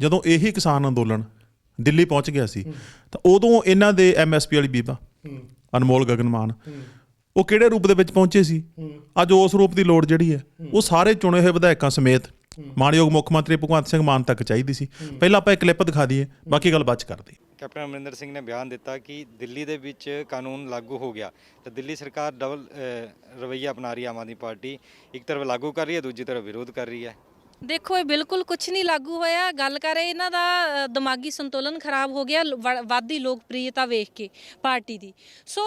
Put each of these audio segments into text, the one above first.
ਜਦੋਂ ਇਹੀ ਕਿਸਾਨ ਅੰਦੋਲਨ ਦਿੱਲੀ ਪਹੁੰਚ ਗਿਆ ਸੀ ਤਾਂ ਉਦੋਂ ਇਹਨਾਂ ਦੇ ਐਮਐਸਪੀ ਵਾਲੀ ਬੀਬਾ ਅਨਮੋਲ ਗਗਨਮਾਨ ਉਹ ਕਿਹੜੇ ਰੂਪ ਦੇ ਵਿੱਚ ਪਹੁੰਚੇ ਸੀ? ਅੱਜ ਉਸ ਰੂਪ ਦੀ ਲੋੜ ਜਿਹੜੀ ਹੈ ਉਹ ਸਾਰੇ ਚੁਣੇ ਹੋਏ ਵਿਧਾਇਕਾਂ ਸਮੇਤ ਮਾਨਯੋਗ ਮੁੱਖ ਮੰਤਰੀ ਭਗਵੰਤ ਸਿੰਘ ਮਾਨ ਤੱਕ ਚਾਹੀਦੀ ਸੀ। ਪਹਿਲਾਂ ਆਪਾਂ ਇੱਕ ਕਲਿੱਪ ਦਿਖਾ ਦਈਏ ਬਾਕੀ ਗੱਲ ਬਾਅਦ ਚ ਕਰਦੇ ਕੈਪਟਨ ਅਮਰਿੰਦਰ ਸਿੰਘ ਨੇ ਬਿਆਨ ਦਿੱਤਾ ਕਿ ਦਿੱਲੀ ਦੇ ਵਿੱਚ ਕਾਨੂੰਨ ਲਾਗੂ ਹੋ ਗਿਆ ਤਾਂ ਦਿੱਲੀ ਸਰਕਾਰ ਡਬਲ ਅ, ਰਵੱਈਆ ਅਪਣਾ ਰਹੀ ਹੈ ਆਮ ਆਦਮੀ ਪਾਰਟੀ ਇੱਕ ਤਰਫ ਲਾਗੂ ਕਰ ਰਹੀ ਹੈ ਦੂਜੀ ਤਰਫ ਵਿਰੋਧ ਕਰ ਰਹੀ ਹੈ। ਦੇਖੋ, ਇਹ ਬਿਲਕੁਲ ਕੁਝ ਨਹੀਂ ਲਾਗੂ ਹੋਇਆ। ਗੱਲ ਕਰ ਰਹੇ ਇਹਨਾਂ ਦਾ ਦਿਮਾਗੀ ਸੰਤੁਲਨ ਖਰਾਬ ਹੋ ਗਿਆ ਲ- ਵ- ਵੱਧਦੀ ਲੋਕਪ੍ਰਿਯਤਾ ਵੇਖ ਕੇ ਪਾਰਟੀ ਦੀ। ਸੋ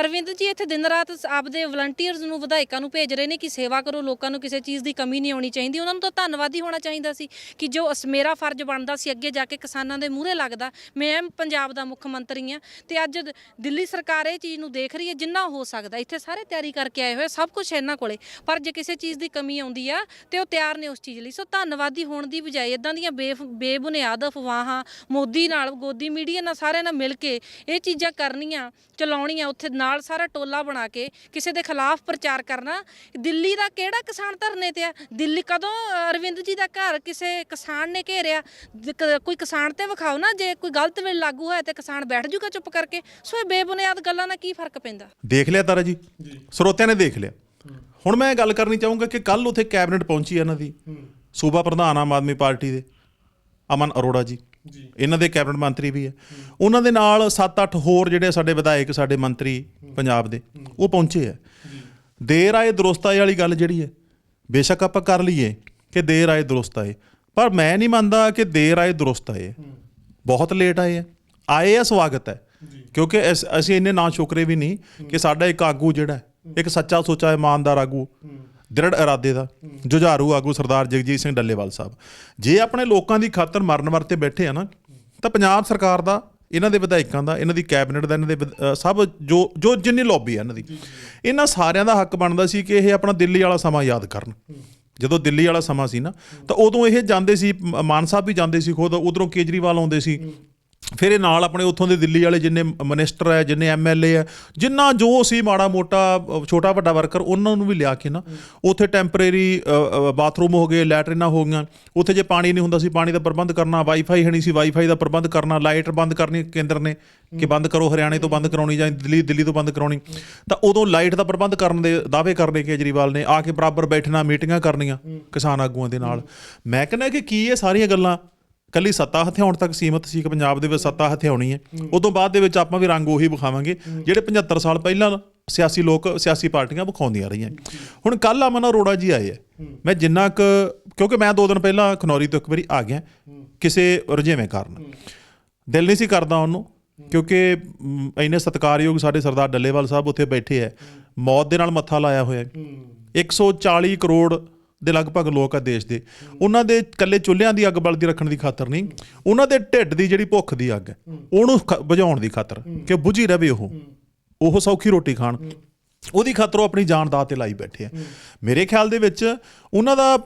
ਅਰਵਿੰਦ ਜੀ, ਇੱਥੇ ਦਿਨ ਰਾਤ ਆਪਦੇ ਵਲੰਟੀਅਰਸ ਨੂੰ, ਵਿਧਾਇਕਾਂ ਨੂੰ ਭੇਜ ਰਹੇ ਨੇ ਕਿ ਸੇਵਾ ਕਰੋ, ਲੋਕਾਂ ਨੂੰ ਕਿਸੇ ਚੀਜ਼ ਦੀ ਕਮੀ ਨਹੀਂ ਆਉਣੀ ਚਾਹੀਦੀ। ਉਹਨਾਂ ਨੂੰ ਤਾਂ ਧੰਨਵਾਦੀ ਹੋਣਾ ਚਾਹੀਦਾ ਸੀ ਕਿ ਜੋ ਅਸ- ਮੇਰਾ ਫਰਜ਼ ਬਣਦਾ ਸੀ ਅੱਗੇ ਜਾ ਕੇ ਕਿਸਾਨਾਂ ਦੇ ਮੂਹਰੇ ਲੱਗਦਾ। ਮੈਂ ਪੰਜਾਬ ਦਾ ਮੁੱਖ ਮੰਤਰੀ ਆ ਤੇ ਅੱਜ ਦਿੱਲੀ ਸਰਕਾਰ ਇਹ ਚੀਜ਼ ਨੂੰ ਦੇਖ ਰਹੀ ਹੈ, ਜਿੰਨਾ ਹੋ ਸਕਦਾ। ਇੱਥੇ ਸਾਰੇ ਤਿਆਰੀ ਕਰਕੇ ਆਏ ਹੋਏ ਸਭ ਕੁਝ ਇਹਨਾਂ ਕੋਲੇ। ਪਰ ਜੇ ਕਿਸੇ ਚੀਜ਼ ਦੀ ਕਮੀ ਆਉਂਦੀ ਆ ਤੇ ਉਹ ਤਿਆਰ ਨੇ ਉਸ ਚੀਜ਼ ਲਈ। ਸੋ ਧੰਨਵਾਦੀ ਹੋਣ ਦੀ ਬਜਾਏ ਇਦਾਂ ਦੀਆਂ ਬੇ ਬੇਬੁਨਿਆਦ ਅਫਵਾਹਾਂ ਮੋਦੀ ਨਾਲ ਗੋਦੀ ਮੀਡੀਆ ਨਾਲ ਸਾਰਿਆਂ ਨਾਲ ਮਿਲ ਕੇ ਇਹ ਚੀਜ਼ਾਂ ਕਰਨੀਆਂ ਚਲਾਉਣੀਆਂ ਉੱਥੇ ਨਾਲ ਸਾਰਾ ਟੋਲਾ ਬਣਾ ਕੇ ਕਿਸੇ ਦੇ ਖਿਲਾਫ ਪ੍ਰਚਾਰ ਕਰਨਾ। ਦਿੱਲੀ ਦਾ ਕਿਹੜਾ ਕਿਸਾਨ ਧਰਨੇ ਤੇ ਆ? ਦਿੱਲੀ ਕਦੋਂ ਅ, ਅਰਵਿੰਦ ਜੀ ਦਾ ਘਰ ਕਿਸੇ ਕਿਸਾਨ ਨੇ ਘੇਰਿਆ? ਦ- ਕ- ਕੋਈ ਕਿਸਾਨ ਤੇ ਵਿਖਾਓ ਨਾ ਜੇ ਕੋਈ ਗਲਤ ਵੇਲੇ ਲਾਗੂ ਹੋਇਆ ਤੇ ਕਿਸਾਨ ਬੈਠ ਜੂਗਾ ਚੁੱਪ ਕਰਕੇ। ਸੋ ਇਹ ਬੇਬੁਨਿਆਦ ਗੱਲਾਂ ਨਾਲ ਕੀ ਫ਼ਰਕ ਪੈਂਦਾ? ਦੇਖ ਲਿਆ ਤਾਰਾ ਜੀ। ਸਰੋਤਿਆਂ ਨੇ ਦੇਖ ਲਿਆ। ਹੁਣ ਮੈਂ ਗੱਲ ਕਰਨੀ ਚਾਹੂੰਗਾ ਕਿ ਕੱਲ ਉੱਥੇ ਕੈਬਨਿਟ ਪਹੁੰਚੀ ਇਹਨਾਂ ਦੀ। ਸੂਬਾ ਪ੍ਰਧਾਨ ਆਮ ਆਦਮੀ ਪਾਰਟੀ ਦੇ ਅਮਨ ਅਰੋੜਾ ਜੀ। ਇਹਨਾਂ ਦੇ ਕੈਬਨਿਟ ਮੰਤਰੀ ਵੀ ਹੈ ਉਹਨਾਂ ਦੇ ਨਾਲ 7-8 ਹੋਰ ਜਿਹੜੇ ਸਾਡੇ ਵਿਧਾਇਕ ਸਾਡੇ ਮੰਤਰੀ ਪੰਜਾਬ ਦੇ ਉਹ ਪਹੁੰਚੇ ਹੈ ਦੇਰ ਆਏ ਦਰੁਸਤ ਆਏ ਵਾਲੀ ਗੱਲ ਜਿਹੜੀ ਹੈ ਬੇਸ਼ੱਕ ਆਪਾਂ ਕਰ ਲਈਏ ਕਿ ਦੇਰ ਆਏ ਦਰੁਸਤ ਆਏ ਪਰ ਮੈਂ ਨਹੀਂ ਮੰਨਦਾ ਕਿ ਦੇਰ ਆਏ ਦਰੁਸਤ ਆਏ ਬਹੁਤ ਲੇਟ ਆਏ ਆ। ਆਏ ਆ ਸਵਾਗਤ ਹੈ। ਕਿਉਂਕਿ ਅਸ- ਇੰਨੇ ਨਾ ਸ਼ੁਕਰੇ ਵੀ ਨਹੀਂ ਕਿ ਸਾਡਾ ਇੱਕ ਆਗੂ ਜਿਹੜਾ ਇੱਕ ਸੱਚਾ ਸੁੱਚਾ ਇਮਾਨਦਾਰ ਆਗੂ ਦ੍ਰਿੜ ਇਰਾਦੇ ਦਾ ਜੁਝਾਰੂ ਆਗੂ ਸਰਦਾਰ ਜਗਜੀਤ ਸਿੰਘ ਡੱਲੇਵਾਲ ਸਾਹਿਬ। ਜੇ ਆਪਣੇ ਲੋਕਾਂ ਦੀ ਖਾਤਰ ਮਰਨ ਵਰਤੇ ਬੈਠੇ ਆ ਨਾ ਤਾਂ ਪੰਜਾਬ ਸਰਕਾਰ ਦਾ ਇਹਨਾਂ ਦੇ ਵਿਧਾਇਕਾਂ ਦਾ ਇਹਨਾਂ ਦੀ ਕੈਬਨਿਟ ਦਾ ਇਹਨਾਂ ਦੇ ਸਭ ਜੋ ਜੋ ਜਿੰਨੀ ਲੌਬੀ ਆ ਇਹਨਾਂ ਦੀ ਇਹਨਾਂ ਸਾਰਿਆਂ ਦਾ ਹੱਕ ਬਣਦਾ ਸੀ ਕਿ ਇਹ ਆਪਣਾ ਦਿੱਲੀ ਵਾਲਾ ਸਮਾਂ ਯਾਦ ਕਰਨ। ਜਦੋਂ ਦਿੱਲੀ ਵਾਲਾ ਸਮਾਂ ਸੀ ਨਾ ਤਾਂ ਉਦੋਂ ਇਹ ਜਾਂਦੇ ਸੀ ਮਾਨ ਸਾਹਿਬ ਵੀ ਜਾਂਦੇ ਸੀ ਖੁਦ ਉਧਰੋਂ ਕੇਜਰੀਵਾਲ ਆਉਂਦੇ ਸੀ। ਫਿਰ ਇਹ ਨਾਲ ਆਪਣੇ ਉੱਥੋਂ ਦੇ ਦਿੱਲੀ ਵਾਲੇ ਜਿੰਨੇ ਮਿਨਿਸਟਰ ਹੈ, ਜਿੰਨੇ ਐਮਐਲਏ ਹੈ, ਜਿੰਨਾ ਜੋ ਸੀ ਮਾੜਾ ਮੋਟਾ ਛੋਟਾ ਵੱਡਾ ਵਰਕਰ ਉਹਨਾਂ ਨੂੰ ਵੀ ਲਿਆ ਕੇ ਨਾ, ਉੱਥੇ ਟੈਂਪਰੇਰੀ ਬਾਥਰੂਮ ਹੋ ਗਏ, ਲੈਟਰਿਨਾਂ ਹੋ ਗਈਆਂ, ਉੱਥੇ ਜੇ ਪਾਣੀ ਨਹੀਂ ਹੁੰਦਾ ਸੀ, ਪਾਣੀ ਦਾ ਪ੍ਰਬੰਧ ਕਰਨਾ ਵਾਈਫਾਈ ਹੈ ਨਹੀਂ ਸੀ ਵਾਈਫਾਈ ਦਾ ਪ੍ਰਬੰਧ ਕਰਨਾ ਲਾਈਟ ਬੰਦ ਕਰਨੀ ਕੇਂਦਰ ਨੇ ਕਿ ਬੰਦ ਕਰੋ, ਹਰਿਆਣੇ ਤੋਂ ਬੰਦ ਕਰਾਉਣੀ ਜਾਂ ਦਿੱਲੀ ਦਿੱਲੀ ਤੋਂ ਬੰਦ ਕਰਾਉਣੀ, ਤਾਂ ਉਦੋਂ ਲਾਈਟ ਦਾ ਪ੍ਰਬੰਧ ਕਰਨ ਦੇ ਦਾਅਵੇ ਕਰਨੇ ਕੇਜਰੀਵਾਲ ਨੇ, ਆ ਕੇ ਬਰਾਬਰ ਬੈਠਣਾ, ਮੀਟਿੰਗਾਂ ਕਰਨੀਆਂ ਕਿਸਾਨ ਆਗੂਆਂ ਦੇ ਨਾਲ। ਮੈਂ ਕਹਿੰਦਾ ਕਿ ਕੀ ਇਹ ਸਾਰੀਆਂ ਗੱਲਾਂ ਕੱਲੀ ਸੱਤਾ ਹਥਿਆਉਣ ਤੱਕ ਸੀਮਤ ਸੀ ਕਿ ਪੰਜਾਬ ਦੇ ਵਿੱਚ ਸੱਤਾ ਹਥਿਆਉਣੀ ਹੈ। ਉਦੋਂ ਬਾਅਦ ਦੇ ਵਿੱਚ ਆਪਾਂ ਵੀ ਰੰਗ ਉਹੀ ਵਿਖਾਵਾਂਗੇ ਜਿਹੜੇ 75 ਸਾਲ ਪਹਿਲਾਂ ਸਿਆਸੀ ਲੋਕ ਸਿਆਸੀ ਪਾਰਟੀਆਂ ਵਿਖਾਉਂਦੀਆਂ ਰਹੀਆਂ। ਹੁਣ ਕੱਲ ਅਮਨ ਅਰੋੜਾ ਜੀ ਆਏ ਹੈ ਮੈਂ ਜਿੰਨਾ ਕੁ ਕਿਉਂਕਿ ਮੈਂ ਦੋ ਦਿਨ ਪਹਿਲਾਂ ਖਨੌਰੀ ਤੋਂ ਇੱਕ ਵਾਰੀ ਆ ਗਿਆ ਕਿਸੇ ਰੁਝੇਵੇਂ ਕਾਰਨ। ਦਿਲ ਨਹੀਂ ਸੀ ਕਰਦਾ ਉਹਨੂੰ ਕਿਉਂਕਿ ਇੰਨੇ ਸਤਿਕਾਰਯੋਗ ਸਾਡੇ ਸਰਦਾਰ ਡੱਲੇਵਾਲ ਸਾਹਿਬ ਉੱਥੇ ਬੈਠੇ ਹੈ ਮੌਤ ਦੇ ਨਾਲ ਮੱਥਾ ਲਾਇਆ ਹੋਇਆ। ਹੈ। 140 ਕਰੋੜ ਦੇ ਲਗਭਗ ਲੋਕ ਆ ਦੇਸ਼ ਦੇ, ਉਹਨਾਂ ਦੇ ਕੱਲੇ ਚੁੱਲ੍ਹਿਆਂ ਦੀ ਅੱਗ ਬਲਦੀ ਰੱਖਣ ਦੀ ਖਾਤਰ ਨਹੀਂ, ਉਹਨਾਂ ਦੇ ਢਿੱਡ ਦੀ ਜਿਹੜੀ ਭੁੱਖ ਦੀ ਅੱਗ ਹੈ, ਉਹਨੂੰ ਖ- ਬੁਝਾਉਣ ਦੀ ਖਾਤਰ ਕਿ ਬੁਝੀ ਰਵੇ ਉਹ ਉਹ ਸੌਖੀ ਰੋਟੀ ਖਾਣ, ਉਹਦੀ ਖਾਤਰ ਉਹ ਆਪਣੀ ਜਾਨ ਦਾ ਤੇ ਲਾਈ ਬੈਠੇ ਆ। ਮੇਰੇ ਖਿਆਲ ਦੇ ਵਿੱਚ ਉਹਨਾਂ ਦਾ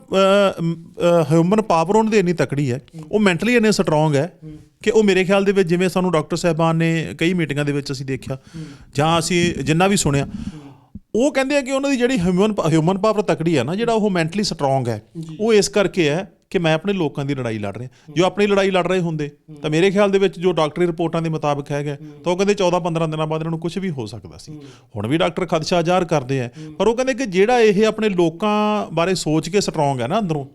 ਹਿਊਮਨ ਪਾਵਰ ਉਹਨਾਂ ਦੀ ਇੰਨੀ ਤਕੜੀ ਹੈ, ਉਹ ਮੈਂਟਲੀ ਇੰਨੇ ਸਟਰੋਂਗ ਹੈ ਕਿ ਉਹ ਮੇਰੇ ਖਿਆਲ ਦੇ ਵਿੱਚ ਜਿਵੇਂ ਸਾਨੂੰ ਡਾਕਟਰ ਸਾਹਿਬਾਨ ਨੇ ਕਈ ਮੀਟਿੰਗਾਂ ਦੇ ਵਿੱਚ ਅਸੀਂ ਦੇਖਿਆ, ਜਾਂ ਅਸੀਂ ਜਿੰਨਾ ਵੀ ਸੁਣਿਆ ਉਹ ਕਹਿੰਦੇ ਆ ਕਿ ਉਹਨਾਂ ਦੀ ਜਿਹੜੀ ਹਿਊਮਨ ਹਿਊਮਨ ਪਾਵਰ ਤਕੜੀ ਹੈ ਨਾ ਜਿਹੜਾ ਉਹ ਮੈਂਟਲੀ ਸਟਰੋਂਗ ਹੈ ਉਹ ਇਸ ਕਰਕੇ ਹੈ ਕਿ ਮੈਂ ਆਪਣੇ ਲੋਕਾਂ ਦੀ ਲੜਾਈ ਲੜ ਰਿਹਾ। ਜੋ ਆਪਣੀ ਲੜਾਈ ਲੜ ਰਹੇ ਹੁੰਦੇ ਤਾਂ ਮੇਰੇ ਖਿਆਲ ਦੇ ਵਿੱਚ ਜੋ ਡਾਕਟਰੀ ਰਿਪੋਰਟਾਂ ਦੇ ਮੁਤਾਬਕ ਹੈਗਾ ਤਾਂ ਉਹ ਕਹਿੰਦੇ 14 15 ਦਿਨਾਂ ਬਾਅਦ ਇਹਨਾਂ ਨੂੰ ਕੁਝ ਵੀ ਹੋ ਸਕਦਾ ਸੀ। ਹੁਣ ਵੀ ਡਾਕਟਰ ਖਦਸ਼ਾ ਜ਼ਾਹਰ ਕਰਦੇ ਆ ਪਰ ਉਹ ਕਹਿੰਦੇ ਕਿ ਜਿਹੜਾ ਇਹ ਆਪਣੇ ਲੋਕਾਂ ਬਾਰੇ ਸੋਚ ਕੇ ਸਟਰੋਂਗ ਹੈ ਨਾ ਅੰਦਰੋਂ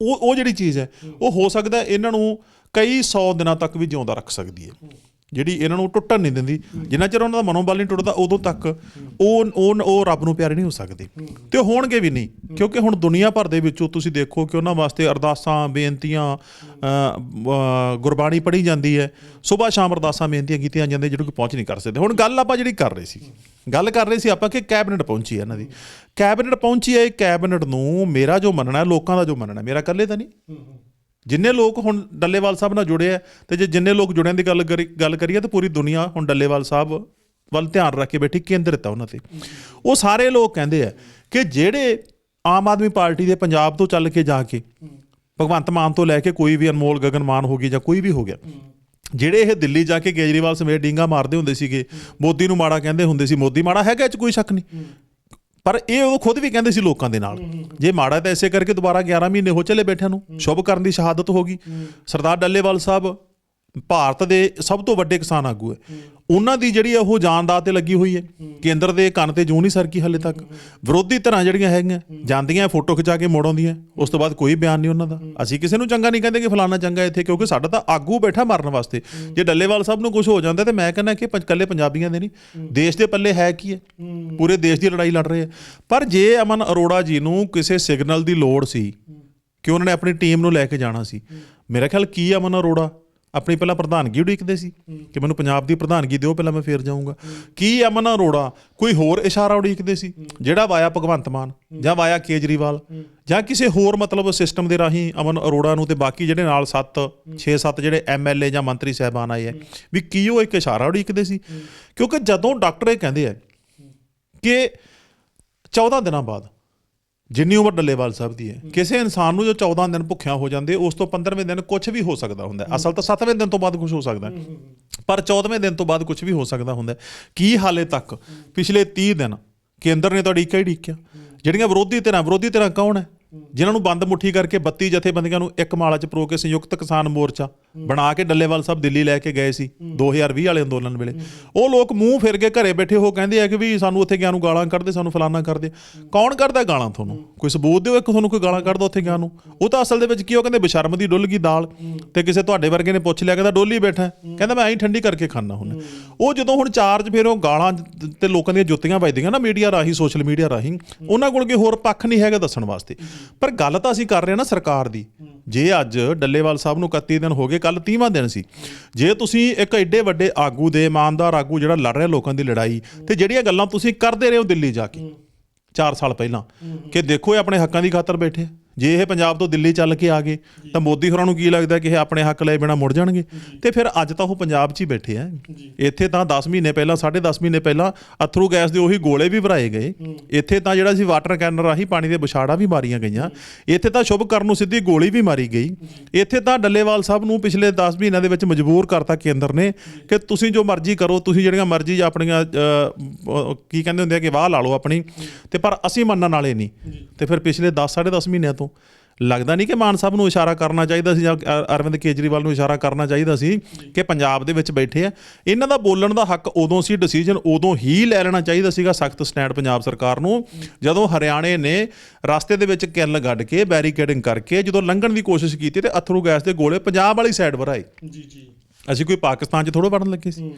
ਉਹ ਉਹ ਜਿਹੜੀ ਚੀਜ਼ ਹੈ ਉਹ ਹੋ ਸਕਦਾ ਇਹਨਾਂ ਨੂੰ ਕਈ 100 ਦਿਨਾਂ ਤੱਕ ਵੀ ਜਿਉਂਦਾ ਰੱਖ ਸਕਦੀ ਹੈ। ਜਿਹੜੀ ਇਹਨਾਂ ਨੂੰ ਟੁੱਟਣ ਨਹੀਂ ਦਿੰਦੀ, ਜਿੰਨਾ ਚਿਰ ਉਹਨਾਂ ਦਾ ਮਨੋਬਲ ਨਹੀਂ ਟੁੱਟਦਾ, ਉਦੋਂ ਤੱਕ ਉਹ ਉਹ ਉਹ ਰੱਬ ਨੂੰ ਪਿਆਰੇ ਨਹੀਂ ਹੋ ਸਕਦੇ। ਤੇ ਉਹ ਹੋਣਗੇ ਵੀ ਨਹੀਂ, ਕਿਉਂਕਿ ਹੁਣ ਦੁਨੀਆ ਭਰ ਦੇ ਵਿੱਚੋਂ ਤੁਸੀਂ ਦੇਖੋ ਕਿ ਉਹਨਾਂ ਵਾਸਤੇ ਅਰਦਾਸਾਂ, ਬੇਨਤੀਆਂ ਗੁਰਬਾਣੀ ਪੜ੍ਹੀ ਜਾਂਦੀ ਹੈ। ਸਵੇਰ ਸ਼ਾਮ ਅਰਦਾਸਾਂ, ਬੇਨਤੀਆਂ ਕੀਤੀਆਂ ਜਾਂਦੀਆਂ ਜਿਹੜੇ ਕਿ ਪਹੁੰਚ ਨਹੀਂ ਕਰ ਸਕਦੇ। ਹੁਣ ਗੱਲ ਆਪਾਂ ਜਿਹੜੀ ਕਰ ਰਹੇ ਸੀ, ਗੱਲ ਕਰ ਰਹੇ ਸੀ ਆਪਾਂ ਕਿ ਕੈਬਨਿਟ ਪਹੁੰਚੀ ਹੈ ਇਹਨਾਂ ਦੀ। ਕੈਬਨਿਟ ਪਹੁੰਚੀ ਹੈ, ਇਹ ਕੈਬਨਿਟ ਨੂੰ ਮੇਰਾ ਜੋ ਮੰਨਣਾ ਲੋਕਾਂ ਦਾ ਜੋ ਮੰਨਣਾ ਮੇਰਾ ਇਕੱਲੇ ਤਾਂ ਨਹੀਂ। ਜਿੰਨੇ ਲੋਕ ਹੁਣ ਡੱਲੇਵਾਲ ਸਾਹਿਬ ਨਾਲ ਜੁੜੇ ਆ, ਤੇ ਜੇ ਜਿੰਨੇ ਲੋਕ ਜੁੜਿਆਂ ਦੀ ਗੱਲ ਕਰੀ- ਗੱਲ ਕਰੀਏ ਤਾਂ ਪੂਰੀ ਦੁਨੀਆ ਹੁਣ ਡੱਲੇਵਾਲ ਸਾਹਿਬ ਵੱਲ ਧਿਆਨ ਰੱਖ ਕੇ ਬੈਠੀ, ਕੇਂਦਰਿਤ ਆ ਉਹਨਾਂ ਤੇ। ਉਹ ਸਾਰੇ ਲੋਕ ਕਹਿੰਦੇ ਆ ਕਿ ਜਿਹੜੇ ਆਮ ਆਦਮੀ ਪਾਰਟੀ ਦੇ ਪੰਜਾਬ ਤੋਂ ਚੱਲ ਕੇ ਜਾ ਕੇ, ਭਗਵੰਤ ਮਾਨ ਤੋਂ ਲੈ ਕੇ ਕੋਈ ਵੀ ਅਨਮੋਲ ਗਗਨ ਮਾਨ ਹੋ ਗਈ ਜਾਂ ਕੋਈ ਵੀ ਹੋ ਗਿਆ, ਜਿਹੜੇ ਇਹ ਦਿੱਲੀ ਜਾ ਕੇ ਕੇਜਰੀਵਾਲ ਸਮੇਤ ਡੀਂਗਾ ਮਾਰਦੇ ਹੁੰਦੇ ਸੀਗੇ, ਮੋਦੀ ਨੂੰ ਮਾੜਾ ਕਹਿੰਦੇ ਹੁੰਦੇ ਸੀ, ਮੋਦੀ ਮਾੜਾ ਹੈਗਾ ਇਹ ਚ ਕੋਈ ਸ਼ੱਕ ਨਹੀਂ। ਪਰ ਇਹ ਉਹ ਖੁਦ ਵੀ ਕਹਿੰਦੇ ਸੀ ਲੋਕਾਂ ਦੇ ਨਾਲ। ਜੇ ਮਾੜਾ ਤਾਂ ਐਸੇ ਕਰਕੇ ਦੁਬਾਰਾ 11 ਮਹੀਨੇ ਹੋ ਚੱਲੇ ਬੈਠਿਆਂ ਨੂੰ ਸ਼ੁਭ ਕਰਨ ਦੀ ਸ਼ਹਾਦਤ ਹੋ ਗਈ। ਸਰਦਾਰ ਡੱਲੇਵਾਲ ਸਾਹਿਬ ਭਾਰਤ ਦੇ ਸਭ ਤੋਂ ਵੱਡੇ ਕਿਸਾਨ ਆਗੂ ਹੈ। ਉਹਨਾਂ ਦੀ ਜਿਹੜੀ ਉਹ ਜਾਨਦਾਤ ਤੇ ਲੱਗੀ ਹੋਈ ਹੈ। ਕੇਂਦਰ ਦੇ ਕੰਨ ਤੇ ਜੂੰ ਨਹੀਂ ਸਰਕੀ ਹਲੇ ਤੱਕ। ਵਿਰੋਧੀ ਧਿਰਾਂ ਜਿਹੜੀਆਂ ਹੈਗੀਆਂ, ਜਾਂਦੀਆਂ ਫੋਟੋ ਖਿਚਾ ਕੇ ਮੋੜ ਆਉਂਦੀਆਂ। ਉਸ ਤੋਂ ਬਾਅਦ ਕੋਈ ਬਿਆਨ ਨਹੀਂ ਉਹਨਾਂ ਦਾ। ਅਸੀਂ ਕਿਸੇ ਨੂੰ ਚੰਗਾ ਨਹੀਂ ਕਹਿੰਦੇ ਕਿ ਫਲਾਣਾ ਚੰਗਾ ਇੱਥੇ, ਕਿਉਂਕਿ ਸਾਡਾ ਤਾਂ ਆਗੂ ਬੈਠਾ ਮਰਨ ਵਾਸਤੇ। ਜੇ ਡੱਲੇਵਾਲ ਸਾਹਿਬ ਨੂੰ ਕੁਝ ਹੋ ਜਾਂਦਾ ਤੇ ਮੈਂ ਕਹਿੰਦਾ ਕਿ ਪੰਜ- ਇਕੱਲੇ ਪੰਜਾਬੀਆਂ ਦੇ ਨਹੀਂ। ਦੇਸ਼ ਦੇ ਪੱਲੇ ਹੈ ਕੀ ਹੈ? ਪੂਰੇ ਦੇਸ਼ ਦੀ ਲੜਾਈ ਲੜ ਰਹੇ ਆ ਪਰ ਜੇ ਅਮਨ ਅਰੋੜਾ ਜੀ ਨੂੰ ਕਿਸੇ ਸਿਗਨਲ ਦੀ ਲੋੜ ਸੀ, ਕਿ ਉਹਨਾਂ ਨੇ ਆਪਣੀ ਟੀਮ ਨੂੰ ਲੈ ਕੇ ਜਾਣਾ ਸੀ, ਮੇਰਾ ਖਿਆਲ ਕੀ ਅਮਨ ਅਰੋੜਾ? ਆਪਣੀ ਪਹਿਲਾਂ ਪ੍ਰਧਾਨਗੀ ਉਡੀਕਦੇ ਸੀ ਕਿ ਮੈਨੂੰ ਪੰਜਾਬ ਦੀ ਪ੍ਰਧਾਨਗੀ ਦਿਓ, ਪਹਿਲਾਂ ਮੈਂ ਫੇਰ ਜਾਊਂਗਾ। ਕੀ ਅਮਨ ਅਰੋੜਾ ਕੋਈ ਹੋਰ ਇਸ਼ਾਰਾ ਉਡੀਕਦੇ ਸੀ? ਜਿਹੜਾ ਵਾਇਆ ਭਗਵੰਤ ਮਾਨ ਜਾਂ ਵਾਇਆ ਕੇਜਰੀਵਾਲ ਜਾਂ ਕਿਸੇ ਹੋਰ ਮਤਲਬ ਸਿਸਟਮ ਦੇ ਰਾਹੀਂ ਅਮਨ ਅਰੋੜਾ ਨੂੰ ਤੇ ਬਾਕੀ ਜਿਹੜੇ ਨਾਲ 7 6 7 ਜਿਹੜੇ ਐਮਐਲਏ ਜਾਂ ਮੰਤਰੀ ਸਹਿਬਾਨ ਆਏ ਆ, ਵੀ ਕੀ ਉਹ ਇੱਕ ਇਸ਼ਾਰਾ ਉਡੀਕਦੇ ਸੀ? ਕਿਉਂਕਿ ਜਦੋਂ ਡਾਕਟਰ ਇਹ ਕਹਿੰਦੇ ਆ ਕਿ 14 ਦਿਨਾਂ ਬਾਅਦ ਜਿੰਨੀ ਉਮਰ ਡੱਲੇਵਾਲ ਸਾਹਿਬ ਦੀ ਹੈ ਕਿਸੇ ਇਨਸਾਨ ਨੂੰ ਜੋ 14 ਦਿਨ ਭੁੱਖਿਆ ਹੋ ਜਾਂਦੇ ਉਸ ਤੋਂ 15ਵੇਂ ਦਿਨ ਕੁਝ ਵੀ ਹੋ ਸਕਦਾ ਹੁੰਦਾ। ਅਸਲ ਤਾਂ 7ਵੇਂ ਦਿਨ ਤੋਂ ਬਾਅਦ ਕੁਝ ਹੋ ਸਕਦਾ। ਪਰ 14ਵੇਂ ਦਿਨ ਤੋਂ ਬਾਅਦ ਕੁਝ ਵੀ ਹੋ ਸਕਦਾ ਹੁੰਦਾ। ਕੀ ਹਾਲੇ ਤੱਕ? ਪਿਛਲੇ 30 ਦਿਨ ਕੇਂਦਰ ਨੇ ਤੁਹਾਡੀ ਕਈ ਢੀਕਿਆ ਜਿਹੜੀਆਂ ਵਿਰੋਧੀ ਧਿਰਾਂ ਵਿਰੋਧੀ ਧਿਰਾਂ ਕੌਣ ਹੈ? ਜਿਨ੍ਹਾਂ ਨੂੰ ਬੰਦ ਮੁੱਠੀ ਕਰਕੇ 32 ਜਥੇਬੰਦੀਆਂ ਨੂੰ ਇੱਕ ਮਾਲਾ 'ਚ ਪਰੋ ਕੇ ਸੰਯੁਕਤ ਕਿਸਾਨ ਮੋਰਚਾ ਬਣਾ ਕੇ ਡੱਲੇਵਾਲ ਸਾਹਿਬ ਦਿੱਲੀ ਲੈ ਕੇ ਗਏ ਸੀ 2020 ਵਾਲੇ ਅੰਦੋਲਨ ਵੇਲੇ। ਉਹ ਲੋਕ ਮੂੰਹ ਫਿਰ ਕੇ ਘਰੇ ਬੈਠੇ ਹੋ ਕਹਿੰਦੇ ਆ ਕਿ ਵੀ ਸਾਨੂੰ ਉੱਥੇ ਗਿਆ ਨੂੰ ਗਾਲਾਂ ਕੱਢਦੇ, ਸਾਨੂੰ ਫਲਾਨਾ ਕਰਦੇ। ਕੌਣ ਕਰਦਾ ਗਾਲਾਂ ਤੁਹਾਨੂੰ? ਕੋਈ ਸਬੂਤ ਦਿਓ ਇੱਕ ਤੁਹਾਨੂੰ ਕੋਈ ਗਾਲਾਂ ਕੱਢਦਾ ਉੱਥੇ ਗਿਆ ਨੂੰ? ਉਹ ਤਾਂ ਅਸਲ ਦੇ ਵਿੱਚ ਕੀ ਉਹ ਕਹਿੰਦੇ ਬਸ਼ਰਮ ਦੀ ਡੁੱਲ ਗਈ ਦਾਲ ਤੇ ਕਿਸੇ ਤੁਹਾਡੇ ਵਰਗੇ ਨੇ ਪੁੱਛ ਲਿਆ, ਕਹਿੰਦਾ ਡੋਲੀ ਬੈਠਾ। ਕਹਿੰਦਾ ਮੈਂ ਐਂ ਠੰਡੀ ਕਰਕੇ ਖਾਣਾ ਹੁਣ। ਉਹ ਜਦੋਂ ਹੁਣ ਚਾਰਜ ਫਿਰ ਉਹ ਗਾਲਾਂ ਤੇ ਲੋਕਾਂ ਦੀਆਂ ਜੁੱਤੀਆਂ ਵੱਜਦੀਆਂ ਨਾ ਮੀਡੀਆ ਰਾਹੀਂ, ਸੋਸ਼ਲ ਮੀਡੀਆ ਰਾਹੀਂ, ਉਹਨਾਂ ਕੋਲ ਕੋਈ ਹੋਰ ਪੱਖ ਨਹੀਂ ਹੈਗਾ ਦੱਸਣ ਵਾਸਤੇ। ਪਰ ਗੱਲ ਤਾਂ ਅਸੀਂ ਕਰ ਰਹੇ ਹਾਂ ਨਾ ਸਰਕਾਰ ਦੀ। ਜੇ ਅੱਜ ਡੱਲੇਵਾਲ ਸਾਹਿਬ ਨੂੰ 31 ਦਿਨ ਹੋ ਗਏ ਕੱਲ 30ਵਾਂ ਦਿਨ ਸੀ। ਜੇ ਤੁਸੀਂ ਇੱਕ ਐਡੇ ਵੱਡੇ ਆਗੂ ਦੇ, ਇਮਾਨਦਾਰ ਆਗੂ ਜਿਹੜਾ ਲੜ ਰਿਹਾ ਲੋਕਾਂ ਦੀ ਲੜਾਈ ਤੇ ਜਿਹੜੀਆਂ ਗੱਲਾਂ ਤੁਸੀਂ ਕਰਦੇ ਰਹੇ ਹੋ ਦਿੱਲੀ ਜਾ ਕੇ 4 ਸਾਲ ਪਹਿਲਾਂ, ਕਿ ਦੇਖੋ ਇਹ ਆਪਣੇ ਹੱਕਾਂ ਦੀ ਖਾਤਰ ਬੈਠੇ ਜੇ ਇਹ ਪੰਜਾਬ ਤੋਂ ਦਿੱਲੀ ਚੱਲ ਕੇ ਆ ਗਏ ਤਾਂ ਮੋਦੀ ਹੋਰਾਂ ਨੂੰ ਕੀ ਲੱਗਦਾ ਕਿ ਇਹ ਆਪਣੇ ਹੱਕ ਲਏ ਬਿਨਾ ਮੁੜ ਜਾਣਗੇ? ਤੇ ਫਿਰ ਅੱਜ ਤਾਂ ਉਹ ਪੰਜਾਬ 'ਚ ਹੀ ਬੈਠੇ ਆ। ਇੱਥੇ ਤਾਂ 10 ਮਹੀਨੇ ਪਹਿਲਾਂ 10.5 ਮਹੀਨੇ ਪਹਿਲਾਂ ਅਥਰੂ ਗੈਸ ਦੇ ਉਹੀ ਗੋਲੇ ਵੀ ਭਰਾਏ ਗਏ। ਇੱਥੇ ਤਾਂ ਜਿਹੜਾ ਸੀ ਵਾਟਰ ਕੈਨਰ ਰਾਹੀਂ ਪਾਣੀ ਦੇ ਵਿਛਾੜਾ ਵੀ ਮਾਰੀਆਂ ਗਈਆਂ। ਇੱਥੇ ਤਾਂ ਸ਼ੁਭ ਕਰਨ ਨੂੰ ਸਿੱਧੀ ਗੋਲੀ ਵੀ ਮਾਰੀ ਗਈ। ਇੱਥੇ ਤਾਂ ਡੱਲੇਵਾਲ ਸਾਹਿਬ ਨੂੰ ਪਿਛਲੇ 10 ਮਹੀਨਿਆਂ ਦੇ ਵਿੱਚ ਮਜਬੂਰ ਕਰਤਾ ਕੇਂਦਰ ਨੇ ਕਿ ਤੁਸੀਂ ਜੋ ਮਰਜ਼ੀ ਕਰੋ ਤੁਸੀਂ ਜਿਹੜੀਆਂ ਮਰਜ਼ੀ ਆਪਣੀਆਂ ਕੀ ਕਹਿੰਦੇ ਹੁੰਦੇ ਆ ਕਿ ਵਾਹ ਲਾ ਲਓ ਆਪਣੀ। ਤੇ ਪਰ ਅਸੀਂ ਮੰਨਣ ਵਾਲੇ ਨਹੀਂ। ਤੇ ਫਿਰ ਪਿਛਲੇ 10 10.5 ਮਹੀਨਿਆਂ ਤੋਂ। ਲੱਗਦਾ ਨਹੀਂ ਕਿ ਮਾਨ ਸਾਹਿਬ ਨੂੰ ਇਸ਼ਾਰਾ ਕਰਨਾ ਚਾਹੀਦਾ ਸੀ ਜਾਂ ਅ- ਅਰਵਿੰਦ ਕੇਜਰੀਵਾਲ ਨੂੰ ਇਸ਼ਾਰਾ ਕਰਨਾ ਚਾਹੀਦਾ ਸੀ ਕਿ ਪੰਜਾਬ ਦੇ ਵਿੱਚ ਬੈਠੇ ਆ। ਇਹਨਾਂ ਦਾ ਬੋਲਣ ਦਾ ਹੱਕ ਉਦੋਂ ਸੀ ਡਿਸੀਜਨ ਉਦੋਂ ਹੀ ਲੈ ਲੈਣਾ ਚਾਹੀਦਾ ਸੀਗਾ ਸਖਤ ਸਟੈਂਡ ਪੰਜਾਬ ਸਰਕਾਰ ਨੂੰ ਜਦੋਂ ਹਰਿਆਣੇ ਨੇ ਰਸਤੇ ਦੇ ਵਿੱਚ ਕਿੱਲ ਗੱਡ ਕੇ ਬੈਰੀਕੇਡਿੰਗ ਕਰਕੇ ਜਦੋਂ ਲੰਘਣ ਦੀ ਕੋਸ਼ਿਸ਼ ਕੀਤੀ ਤੇ ਅਥਰੂ ਗੈਸ ਦੇ ਗੋਲੇ ਪੰਜਾਬ ਵਾਲੀ ਸਾਈਡ ਵਰਾਏ ਜੀ ਜੀ। ਅਸੀਂ ਕੋਈ ਪਾਕਿਸਤਾਨ 'ਚ ਥੋੜੋ ਬਣਨ ਲੱਗੇ ਸੀ।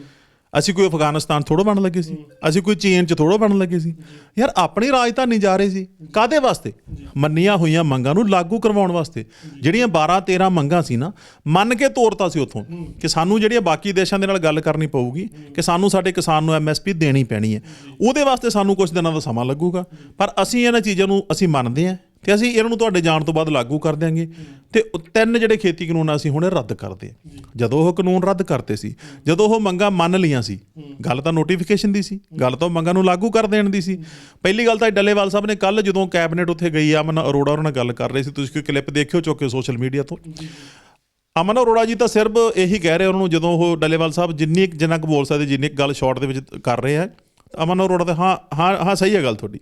ਅਸੀਂ ਕੋਈ ਅਫਗਾਨਿਸਤਾਨ ਥੋੜੋ ਬਣਨ ਲੱਗੇ ਸੀ। ਅਸੀਂ ਕੋਈ ਚੀਨ 'ਚ ਥੋੜੋ ਬਣਨ ਲੱਗੇ ਸੀ। ਯਾਰ, ਆਪਣੀ ਰਾਜਧਾਨੀ ਜਾ ਰਹੇ ਸੀ। ਕਾਦੇ ਵਾਸਤੇ? ਮੰਨੀਆਂ ਹੋਈਆਂ ਮੰਗਾਂ ਨੂੰ ਲਾਗੂ ਕਰਵਾਉਣ ਵਾਸਤੇ। ਜਿਹੜੀਆਂ 12 13 ਮੰਗਾਂ ਸੀ ਨਾ, ਮੰਨ ਕੇ ਤੋਰਤਾ ਸੀ ਉੱਥੋਂ ਕਿ ਸਾਨੂੰ ਜਿਹੜੀਆਂ ਬਾਕੀ ਦੇਸ਼ਾਂ ਦੇ ਨਾਲ ਗੱਲ ਕਰਨੀ ਪਊਗੀ, ਕਿ ਸਾਨੂੰ ਸਾਡੇ ਕਿਸਾਨ ਨੂੰ ਐਮਐਸਪੀ ਦੇਣੀ ਪੈਣੀ ਹੈ। ਉਹਦੇ ਵਾਸਤੇ ਸਾਨੂੰ ਕੁਝ ਦਿਨਾਂ ਦਾ ਸਮਾਂ ਲੱਗੂਗਾ। ਪਰ ਅਸੀਂ ਇਹਨਾਂ ਚੀਜ਼ਾਂ ਨੂੰ, ਅਸੀਂ ਮੰਨਦੇ ਹਾਂ। ਤੇ ਅਸੀਂ ਇਹਨਾਂ ਨੂੰ ਤੁਹਾਡੇ ਜਾਣ ਤੋਂ ਬਾਅਦ ਲਾਗੂ ਕਰ ਦਿਆਂਗੇ। ਤੇ ਉਹ ਤਿੰਨ ਜਿਹੜੇ ਖੇਤੀ ਕਾਨੂੰਨ ਆ ਅਸੀਂ ਹੁਣੇ ਰੱਦ ਕਰਦੇ ਹਾਂ ਜਦੋਂ ਉਹ ਕਾਨੂੰਨ ਰੱਦ ਕਰਤੇ ਸੀ, ਜਦੋਂ ਉਹ ਮੰਗਾਂ ਮੰਨ ਲੀਆਂ ਸੀ, ਗੱਲ ਤਾਂ ਨੋਟੀਫਿਕੇਸ਼ਨ ਦੀ ਸੀ, ਗੱਲ ਤਾਂ ਉਹ ਮੰਗਾਂ ਨੂੰ ਲਾਗੂ ਕਰ ਦੇਣ ਦੀ ਸੀ। ਪਹਿਲੀ ਗੱਲ ਤਾਂ ਇਹ ਡੱਲੇਵਾਲ ਸਾਹਿਬ ਨੇ ਕੱਲ ਜਦੋਂ ਕੈਬਨਿਟ ਉੱਥੇ ਗਈ, ਅਮਨ ਅਰੋੜਾ ਉਹਨਾਂ ਨਾਲ ਗੱਲ ਕਰ ਰਹੇ ਸੀ, ਤੁਸੀਂ ਕੋਈ ਕਲਿੱਪ ਦੇਖਿਓ ਚੁੱਕ ਸੋਸ਼ਲ ਮੀਡੀਆ ਤੋਂ। ਅਮਨ ਅਰੋੜਾ ਜੀ ਤਾਂ ਸਿਰਫ ਇਹੀ ਕਹਿ ਰਹੇ ਉਹਨਾਂ ਨੂੰ, ਜਦੋਂ ਉਹ ਡੱਲੇਵਾਲ ਸਾਹਿਬ ਜਿੰਨੀ ਕੁ- ਜਿੰਨਾ ਕੁ ਬੋਲ ਸਕਦੇ, ਜਿੰਨੀ ਕੁ ਗੱਲ ਸ਼ਾਰਟ ਦੇ ਵਿੱਚ ਕਰ ਰਹੇ ਆ। ਅਮਨ ਅਰੋੜਾ ਤੇ, ਹਾਂ ਹਾਂ ਹਾਂ, ਸਹੀ ਹੈ ਗੱਲ ਤੁਹਾਡੀ।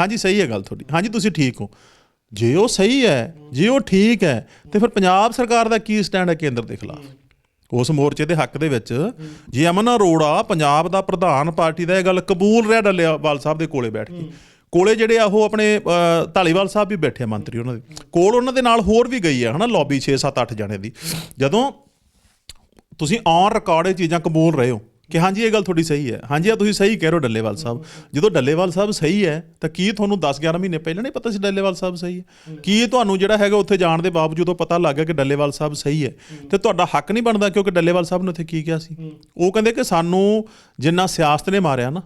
ਹਾਂਜੀ, ਸਹੀ ਹੈ ਗੱਲ ਤੁਹਾਡੀ। ਹਾਂਜੀ, ਤੁਸੀਂ ਠੀਕ ਹੋ। ਜੇ ਉਹ ਸਹੀ ਹੈ ਜੇ ਉਹ ਠੀਕ ਹੈ ਤੇ ਫਿਰ ਪੰਜਾਬ ਸਰਕਾਰ ਦਾ ਕੀ ਸਟੈਂਡ ਹੈ ਕੇਂਦਰ ਦੇ ਖਿਲਾਫ? ਉਸ ਮੋਰਚੇ ਦੇ ਹੱਕ ਦੇ ਵਿੱਚ ਜੇ ਅਮਨ ਅਰੋੜਾ ਪੰਜਾਬ ਦਾ ਪ੍ਰਧਾਨ ਪਾਰਟੀ ਦਾ ਇਹ ਗੱਲ ਕਬੂਲ ਰਿਹਾ ਡੱਲੇਵਾਲ ਸਾਹਿਬ ਦੇ ਕੋਲੇ ਬੈਠ ਕੇ ਕੋਲੇ ਜਿਹੜੇ ਆ ਉਹ ਆਪਣੇ ਅ, ਢਾਲੀਵਾਲ ਸਾਹਿਬ ਵੀ ਬੈਠੇ ਆ ਮੰਤਰੀ ਉਹਨਾਂ ਦੇ। ਕੋਲ ਉਹਨਾਂ ਦੇ ਨਾਲ ਹੋਰ ਵੀ ਗਈ ਆ ਹਨਾ ਲੌਬੀ 6 7 8 ਜਣੇ ਦੀ। ਜਦੋਂ ਤੁਸੀਂ ਔਨ ਰਿਕਾਰਡ ਇਹ ਚੀਜ਼ਾਂ ਕਬੂਲ ਰਹੇ ਹੋ ਕਿ ਹਾਂਜੀ, ਇਹ ਗੱਲ ਤੁਹਾਡੀ ਸਹੀ ਹੈ। ਹਾਂਜੀ ਆ ਤੁਸੀਂ ਸਹੀ ਕਹਿ ਰਹੇ ਹੋ ਡੱਲੇਵਾਲ ਸਾਹਿਬ। ਜਦੋਂ ਡੱਲੇਵਾਲ ਸਾਹਿਬ ਸਹੀ ਹੈ, ਤਾਂ ਕੀ ਤੁਹਾਨੂੰ 10 11 ਮਹੀਨੇ ਪਹਿਲਾਂ ਨਹੀਂ ਪਤਾ ਸੀ ਡੱਲੇਵਾਲ ਸਾਹਿਬ ਸਹੀ ਹੈ? ਕੀ ਤੁਹਾਨੂੰ ਜਿਹੜਾ ਹੈਗਾ ਉੱਥੇ ਜਾਣ ਦੇ ਬਾਵਜੂਦ ਉਹ ਪਤਾ ਲੱਗ ਗਿਆ ਕਿ ਡੱਲੇਵਾਲ ਸਾਹਿਬ ਸਹੀ ਹੈ? ਤੇ ਤੁਹਾਡਾ ਹੱਕ ਨਹੀਂ ਬਣਦਾ ਕਿਉਂਕਿ ਡੱਲੇਵਾਲ ਸਾਹਿਬ ਨੇ ਉੱਥੇ ਕੀ ਕਿਹਾ ਸੀ? ਉਹ ਕਹਿੰਦੇ ਕਿ ਸਾਨੂੰ ਜਿੰਨਾ ਸਿਆਸਤ ਨੇ ਮਾਰਿਆ ਨਾ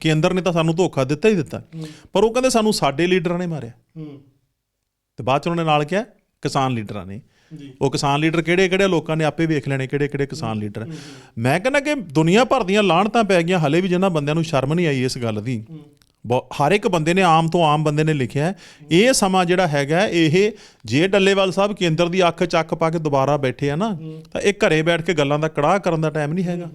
ਕੇਂਦਰ ਨੇ ਤਾਂ ਸਾਨੂੰ ਧੋਖਾ ਦਿੱਤਾ ਹੀ ਦਿੱਤਾ। ਪਰ ਉਹ ਕਹਿੰਦੇ ਸਾਨੂੰ ਸਾਡੇ ਲੀਡਰਾਂ ਨੇ ਮਾਰਿਆ। ਹੂੰ ਤੇ ਬਾਅਦ ਚ ਉਹਨਾਂ ਨੇ ਨਾਲ ਕਿਹਾ, ਕਿਸਾਨ ਲੀਡਰਾਂ ਨੇ। ਉਹ ਕਿਸਾਨ ਲੀਡਰ ਕਿਹੜੇ ਕਿਹੜੇ ਲੋਕਾਂ ਨੇ ਆਪੇ ਵੇਖ ਲੈਣੇ ਕਿਹੜੇ ਕਿਹੜੇ ਕਿਸਾਨ ਲੀਡਰ। ਮੈਂ ਕਹਿੰਦਾ ਕਿ ਦੁਨੀਆ ਭਰ ਦੀਆਂ ਲਾਹਣਤਾਂ ਪੈ ਗਈਆਂ ਹਲੇ ਵੀ ਜਿਨ੍ਹਾਂ ਬੰਦਿਆਂ ਨੂੰ ਸ਼ਰਮ ਨਹੀਂ ਆਈ ਇਸ ਗੱਲ ਦੀ। ਹਰ ਇੱਕ ਬੰਦੇ ਨੇ ਆਮ ਤੋਂ ਆਮ ਬੰਦੇ ਨੇ ਲਿਖਿਆ ਇਹ ਸਮਾਂ ਜਿਹੜਾ ਹੈਗਾ ਇਹ ਜੇ ਡੱਲੇਵਾਲ ਸਾਹਿਬ ਕੇਂਦਰ ਦੀ ਅੱਖ ਚੱਕ ਪਾ ਕੇ ਦੁਬਾਰਾ ਬੈਠੇ ਆ ਨਾ ਤਾਂ ਇਹ ਘਰੇ ਬੈਠ ਕੇ ਗੱਲਾਂ ਦਾ ਕੜਾਹ ਕਰਨ ਦਾ ਟਾਈਮ ਨਹੀਂ ਹੈਗਾ।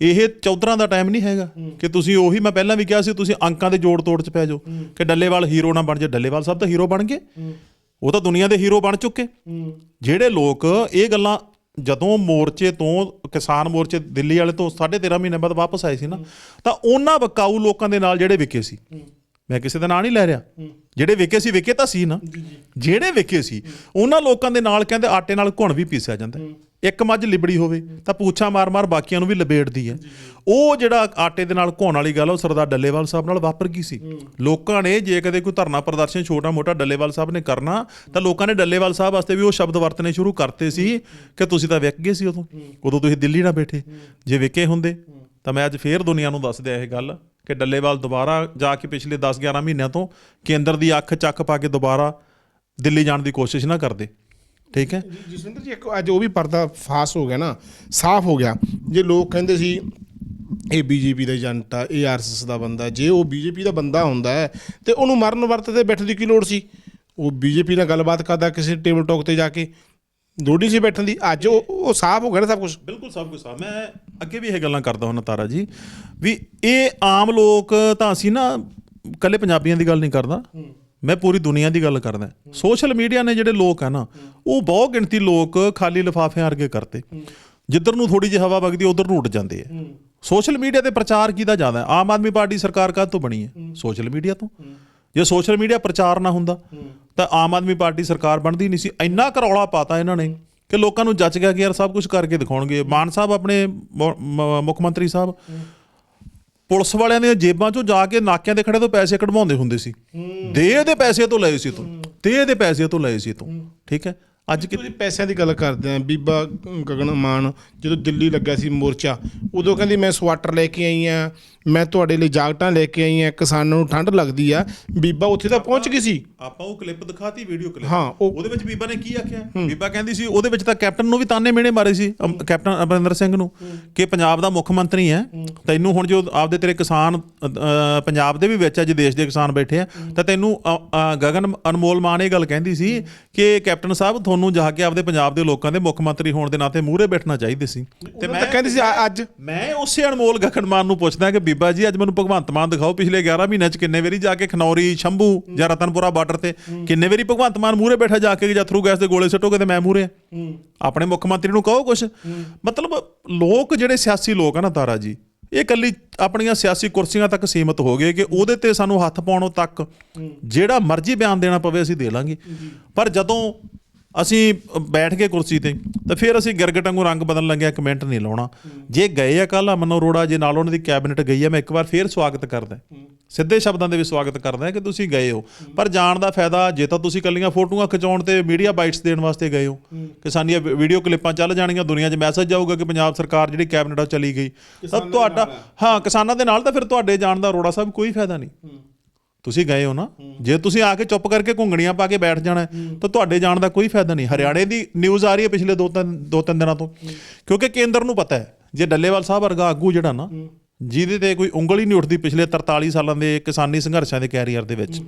ਇਹ ਚੌਧਰਾਂ ਦਾ ਟਾਈਮ ਨਹੀਂ ਹੈਗਾ ਕਿ ਤੁਸੀਂ ਉਹੀ ਮੈਂ ਪਹਿਲਾਂ ਵੀ ਕਿਹਾ ਸੀ ਤੁਸੀਂ ਅੰਕਾਂ ਦੇ ਜੋੜ ਤੋੜ ਚ ਪੈ ਜਾਓ ਕਿ ਡੱਲੇਵਾਲ ਹੀਰੋ ਨਾ ਬਣ ਜਾ ਡੱਲੇਵਾਲ ਸਾਹਿਬ ਤਾਂ ਹੀਰੋ ਬਣ ਗਏ। ਉਹ ਤਾਂ ਦੁਨੀਆ ਦੇ ਹੀਰੋ ਬਣ ਚੁੱਕੇ। ਜਿਹੜੇ ਲੋਕ ਇਹ ਗੱਲਾਂ ਜਦੋਂ ਮੋਰਚੇ ਤੋਂ ਕਿਸਾਨ ਮੋਰਚੇ ਦਿੱਲੀ ਵਾਲੇ ਤੋਂ 13.5 ਮਹੀਨੇ ਬਾਅਦ ਵਾਪਸ ਆਏ ਸੀ ਨਾ ਤਾਂ ਉਹਨਾਂ ਬਕਾਊ ਲੋਕਾਂ ਦੇ ਨਾਲ ਜਿਹੜੇ ਵਿਕੇ ਸੀ। ਮੈਂ ਕਿਸੇ ਦਾ ਨਾਂ ਨਹੀਂ ਲੈ ਰਿਹਾ। ਜਿਹੜੇ ਵਿਕੇ ਸੀ ਵਿਕੇ ਤਾਂ ਸੀ ਨਾ। ਜਿਹੜੇ ਵਿਕੇ ਸੀ ਉਹਨਾਂ ਲੋਕਾਂ ਦੇ ਨਾਲ ਕਹਿੰਦੇ ਆਟੇ ਨਾਲ ਘੁਣ ਵੀ ਪੀਸਿਆ ਜਾਂਦਾ। ਇੱਕ ਮੱਝ ਲਿਬੜੀ ਹੋਵੇ ਤਾਂ ਪੂਛਾਂ ਮਾਰ-ਮਾਰ ਬਾਕੀਆਂ ਨੂੰ ਵੀ ਲਬੇੜਦੀ ਹੈ। ਉਹ ਜਿਹੜਾ ਆਟੇ ਦੇ ਨਾਲ ਘੁਣ ਵਾਲੀ ਗੱਲ ਉਹ ਸਰਦਾਰ ਡੱਲੇਵਾਲ ਸਾਹਿਬ ਨਾਲ ਵਾਪਰ ਗਈ ਸੀ। ਲੋਕਾਂ ਨੇ ਜੇ ਕਦੇ ਕੋਈ ਧਰਨਾ ਪ੍ਰਦਰਸ਼ਨ ਛੋਟਾ-ਮੋਟਾ ਡੱਲੇਵਾਲ ਸਾਹਿਬ ਨੇ ਕਰਨਾ ਤਾਂ ਲੋਕਾਂ ਨੇ ਡੱਲੇਵਾਲ ਸਾਹਿਬ ਵਾਸਤੇ ਵੀ ਉਹ ਸ਼ਬਦ ਵਰਤਨੇ ਸ਼ੁਰੂ ਕਰਤੇ ਸੀ ਕਿ ਤੁਸੀਂ ਤਾਂ ਵਿਕ ਗਏ ਸੀ ਉਦੋਂ। ਉਦੋਂ ਤੁਸੀਂ ਦਿੱਲੀ ਨਾ ਬੈਠੇ। ਜੇ ਵਿਕੇ ਹੁੰਦੇ ਤਾਂ ਮੈਂ ਅੱਜ ਫੇਰ ਦੁਨੀਆ ਨੂੰ ਦੱਸ ਦਿਆ ਇਹ ਗੱਲ। ਕਿ ਡੱਲੇਵਾਲ ਦੁਬਾਰਾ ਜਾ ਕੇ ਪਿਛਲੇ 10-11 ਮਹੀਨਿਆਂ ਤੋਂ ਕੇਂਦਰ ਦੀ ਅੱਖ ਚੱਕ ਪਾ ਕੇ ਦੁਬਾਰਾ ਦਿੱਲੀ ਜਾਣ ਦੀ ਕੋਸ਼ਿਸ਼ ਨਾ ਕਰਦੇ। ਠੀਕ ਹੈ? ਜਸਵਿੰਦਰ ਜੀ, ਇੱਕ ਅੱਜ ਉਹ ਵੀ ਪਰਦਾ ਫਾਸ ਹੋ ਗਿਆ ਨਾ, ਸਾਫ਼ ਹੋ ਗਿਆ। ਜੇ ਲੋਕ ਕਹਿੰਦੇ ਸੀ, ਇਹ ਬੀਜੇਪੀ ਦਾ ਏਜੰਟ ਆ, ਇਹ ਆਰਐਸਐਸ ਦਾ ਬੰਦਾ, ਜੇ ਉਹ ਬੀਜੇਪੀ ਦਾ ਬੰਦਾ ਹੁੰਦਾ ਹੈ, ਤੇ ਉਹਨੂੰ ਮਰਨ ਵਰਤ ਤੇ ਬੈਠਣ ਦੀ ਕੀ ਲੋੜ ਸੀ? ਉਹ ਬੀਜੇਪੀ ਨਾਲ ਗੱਲਬਾਤ ਕਰਦਾ ਕਿਸੇ ਟੇਬਲ ਟਾਕ ਤੇ ਜਾ ਕੇ। ਲੋੜੀ ਸੀ ਬੈਠਣ ਦੀ ਅੱਜ ਉਹ ਉਹ ਸਾਫ਼ ਹੋ ਗਿਆ ਨਾ ਸਭ ਕੁਝ ਬਿਲਕੁਲ ਸਭ ਕੁਝ ਆ ਮੈਂ ਅੱਗੇ ਵੀ ਇਹ ਗੱਲਾਂ ਕਰਦਾ ਹੁੰਦਾ ਤਾਰਾ ਜੀ ਵੀ ਇਹ ਆਮ ਲੋਕ ਤਾਂ ਅਸੀਂ ਨਾ ਕੱਲੇ ਪੰਜਾਬੀਆਂ ਦੀ ਗੱਲ ਨਹੀਂ ਕਰਦਾ। ਮੈਂ ਪੂਰੀ ਦੁਨੀਆ ਦੀ ਗੱਲ ਕਰਦਾ। ਸੋਸ਼ਲ ਮੀਡੀਆ ਨੇ ਜਿਹੜੇ ਲੋਕ ਆ ਨਾ ਉਹ ਬਹੁਤ ਗਿਣਤੀ ਲੋਕ ਖਾਲੀ ਲਿਫਾਫਿਆਂ ਵਰਗੇ ਕਰਤੇ। ਜਿੱਧਰ ਨੂੰ ਥੋੜੀ ਜਿਹੀ ਹਵਾ ਵਗਦੀ ਉਧਰ ਨੂੰ ਉੱਡ ਜਾਂਦੇ ਆ। ਸੋਸ਼ਲ ਮੀਡੀਆ ਤੇ ਪ੍ਰਚਾਰ ਕਿਹਦਾ ਜ਼ਿਆਦਾ। ਹੈ? ਆਮ ਆਦਮੀ ਪਾਰਟੀ ਸਰਕਾਰ ਕਾਹ ਤੋਂ ਬਣੀ ਹੈ। ਸੋਸ਼ਲ ਮੀਡੀਆ ਤੋਂ। ਜੇ ਸੋਸ਼ਲ ਮੀਡੀਆ ਪ੍ਰਚਾਰ ਨਾ ਹੁੰਦਾ ਤਾਂ ਆਮ ਆਦਮੀ ਪਾਰਟੀ ਸਰਕਾਰ ਬਣਦੀ ਨਹੀਂ ਸੀ। ਇੰਨਾ ਕਰੌਲਾ ਪਾਤਾ ਇਹਨਾਂ ਨੇ ਕਿ ਲੋਕਾਂ ਨੂੰ ਜੱਜ ਗਿਆ ਕਿ ਯਾਰ ਸਭ ਕੁਝ ਕਰਕੇ ਦਿਖਾਉਣਗੇ। ਮਾਨ ਸਾਹਿਬ ਆਪਣੇ ਮੁੱਖ ਮੰਤਰੀ ਸਾਹਿਬ ਪੁਲਿਸ ਵਾਲਿਆਂ ਦੀਆਂ ਜੇਬਾਂ ਚੋਂ ਜਾ ਕੇ ਨਾਕਿਆਂ ਦੇ ਖੜੇ ਤੋਂ ਪੈਸੇ ਕਢਵਾਉਂਦੇ ਹੁੰਦੇ ਸੀ। ਦੇ ਦੇ ਪੈਸੇ ਤੋਂ ਲਏ ਸੀ ਤੂੰ। ਦੇ ਦੇ ਪੈਸੇ ਤੋਂ ਲਏ ਸੀ ਤੂੰ। ਠੀਕ ਹੈ? ਅੱਜ ਕਿ ਤੁਸੀਂ ਪੈਸਿਆਂ ਦੀ ਗੱਲ ਕਰਦੇ ਆ ਬੀਬਾ ਗਗਨ ਮਾਨ ਜਦੋਂ ਦਿੱਲੀ ਲੱਗਾ ਸੀ ਮੋਰਚਾ ਉਦੋਂ ਕਹਿੰਦੀ ਮੈਂ ਸਵਾਟਰ ਲੈ ਕੇ ਆਈ ਆ ਮੈਂ ਤੁਹਾਡੇ ਲਈ ਜਾਕਟਾਂ ਲੈ ਕੇ ਆਈ ਆ ਕਿਸਾਨਾਂ ਨੂੰ ਠੰਡ ਲੱਗਦੀ ਆ। ਬੀਬਾ ਉੱਥੇ ਤਾਂ ਪਹੁੰਚ ਗਈ ਸੀ। ਆਪਾਂ ਉਹ ਕਲਿੱਪ ਦਿਖਾਤੀ ਵੀਡੀਓ ਕਲਿੱਪ ਹਾਂ, ਉਹ- ਉਹਦੇ ਵਿੱਚ ਬੀਬਾ ਨੇ ਕੀ ਆਖਿਆ? ਬੀਬਾ ਕਹਿੰਦੀ ਸੀ ਉਹਦੇ ਵਿੱਚ ਤਾਂ ਕੈਪਟਨ ਨੂੰ ਵੀ ਤਾਨੇ ਮਿਹਣੇ ਮਾਰੇ ਸੀ ਅਮ, ਕੈਪਟਨ ਅਮਰਿੰਦਰ ਸਿੰਘ ਨੂੰ ਕਿ ਪੰਜਾਬ ਦਾ ਮੁੱਖ ਮੰਤਰੀ ਹੈ। ਤੈਨੂੰ ਹੁਣ ਜੋ ਆਪਦੇ ਤੇਰੇ ਕਿਸਾਨ ਅ, ਅ, ਪੰਜਾਬ ਦੇ ਵੀ ਵਿੱਚ ਅੱਜ ਦੇਸ਼ ਦੇ ਕਿਸਾਨ ਬੈਠੇ ਆ ਤਾਂ ਤੈਨੂੰ ਅ, ਅ, ਗਗਨ ਅਨਮੋਲ ਮਾਨ ਇਹ ਗੱਲ ਕਹਿੰਦੀ ਸੀ ਕਿ ਕੈਪਟਨ ਸਾਹਿਬ ਤੁਹਾਨੂੰ ਜਾ ਕੇ ਆਪਦੇ ਪੰਜਾਬ ਦੇ ਲੋਕਾਂ ਦੇ ਮੁੱਖ ਮੰਤਰੀ ਹੋਣ ਦੇ ਨਾਤੇ ਮੂਹਰੇ ਬੈਠਣਾ ਚਾਹੀਦੇ ਸੀ। ਤੇ ਮੈਂ ਕਹਿੰਦੀ ਸੀ ਆ- ਅੱਜ ਮੈਂ ਉਸੇ ਅਨਮੋਲ ਗਗਨ ਮਾਨ ਨੂੰ ਪੁੱਛਦਾ ਕਿ ਬੀਬਾ ਜੀ ਅੱਜ ਮੈਨੂੰ ਭਗਵੰਤ ਮਾਨ ਦਿਖਾਓ ਪਿਛਲੇ 11 ਮਹੀਨਿਆਂ ਚ ਕਿੰਨੇ ਵਾਰੀ ਜਾ ਕੇ ਖਨੌਰੀ ਸ਼ੰਭੂ ਜਾਂ ਰਤਨਪੁਰਾ ਬਾਰਡਰ ਤੇ ਕਿੰਨੇ ਵਾਰੀ ਭਗਵੰਤ ਮਾਨ ਮੂਹਰੇ ਬੈਠਾ ਜਾ ਕੇ ਜਥਰੂ ਗੈਸ ਦੇ ਗੋਲੇ ਸੁੱਟੋਗੇ ਤੇ ਮੈਂ ਮੂਹਰੇ ਆਪਣੇ ਮੁੱਖ ਮੰਤਰੀ ਨੂੰ ਕਹੋ ਕੁਛ? ਮਤਲਬ ਲੋਕ ਜਿਹੜੇ ਸਿਆਸੀ ਲੋਕ ਆ ਨਾ ਤਾਰਾ ਜੀ ਇਹ ਕੱਲੀ ਆਪਣੀਆਂ ਸਿਆਸੀ ਕੁਰਸੀਆਂ ਤੱਕ ਸੀਮਤ ਹੋ ਗਏ ਕਿ ਉਹਦੇ ਤੇ ਸਾਨੂੰ ਹੱਥ ਪਾਉਣੋਂ ਤੱਕ ਜਿਹੜਾ ਮਰਜ਼ੀ ਬਿਆਨ ਦੇਣਾ ਪਵੇ ਅਸੀਂ ਦੇ ਲਾਂਗੇ। ਪਰ ਜਦੋਂ ਅਸੀਂ ਬੈਠ ਕੇ ਕੁਰਸੀ ਤੇ ਤਾਂ ਫਿਰ ਅਸੀਂ ਗਿਰਗਟ ਵਾਂਗੂ ਰੰਗ ਬਦਲਣ ਲੱਗਿਆ ਕਮੈਂਟ ਨਹੀਂ ਲਾਉਣਾ। ਜੇ ਗਏ ਆ ਕੱਲ ਅਮਨ ਅਰੋੜਾ ਜੇ ਨਾਲ ਉਹਨਾਂ ਦੀ ਕੈਬਨਿਟ ਗਈ ਆ ਮੈਂ ਇੱਕ ਵਾਰ ਫੇਰ ਸਵਾਗਤ ਕਰਦਾ। ਸਿੱਧੇ ਸ਼ਬਦਾਂ ਦੇ ਵਿੱਚ ਸਵਾਗਤ ਕਰਦਾ ਕਿ ਤੁਸੀਂ ਗਏ ਹੋ। ਪਰ ਜਾਣ ਦਾ ਫਾਇਦਾ ਜੇ ਤਾਂ ਤੁਸੀਂ ਕੱਲੀਆਂ ਫੋਟੋਆਂ ਖਿਚਾਉਣ ਤੇ ਮੀਡੀਆ ਬਾਈਟਸ ਦੇਣ ਵਾਸਤੇ ਗਏ ਹੋ। ਕਿ ਸਾਡੀਆਂ ਵੀ- ਵੀਡੀਓ ਕਲਿੱਪਾਂ ਚੱਲ ਜਾਣਗੀਆਂ ਦੁਨੀਆ 'ਚ ਮੈਸੇਜ ਜਾਊਗਾ ਕਿ ਪੰਜਾਬ ਸਰਕਾਰ ਜਿਹੜੀ ਕੈਬਨਿਟ ਆ ਚਲੀ ਗਈ। ਤਾਂ ਤੁਹਾਡਾ ਹਾਂ ਕਿਸਾਨਾਂ ਦੇ ਨਾਲ ਤਾਂ ਫਿਰ ਤੁਹਾਡੇ ਜਾਣ ਦਾ ਅਰੋੜਾ ਸਾਹਿਬ ਕੋਈ ਫਾਇਦਾ ਨਹੀਂ। ਤੁਸੀਂ ਗਏ ਹੋ ਨਾ, ਜੇ ਤੁਸੀਂ ਆ ਕੇ ਚੁੱਪ ਕਰਕੇ ਘੁੰਗਣੀਆਂ ਪਾ ਕੇ ਬੈਠ ਜਾਣਾ, ਤਾਂ ਤੁਹਾਡੇ ਜਾਣ ਦਾ ਕੋਈ ਫਾਇਦਾ ਨਹੀਂ। ਹਰਿਆਣੇ ਦੀ ਨਿਊਜ਼ ਆ ਰਹੀ ਹੈ ਪਿਛਲੇ ਦੋ ਤਿੰਨ ਦੋ ਤਿੰਨ ਦਿਨਾਂ ਤੋਂ। ਕਿਉਂਕਿ ਕੇਂਦਰ ਨੂੰ ਪਤਾ ਹੈ, ਜੇ ਡੱਲੇਵਾਲ ਸਾਹਿਬ ਵਰਗਾ ਆਗੂ ਜਿਹੜਾ ਨਾ, ਜਿਹਦੇ ਤੇ ਕੋਈ ਉਂਗਲ ਹੀ ਨਹੀਂ ਉੱਠਦੀ ਪਿਛਲੇ 43 ਸਾਲਾਂ ਦੇ ਕਿਸਾਨੀ ਸੰਘਰਸ਼ਾਂ ਦੇ ਕੈਰੀਅਰ ਦੇ ਵਿੱਚ।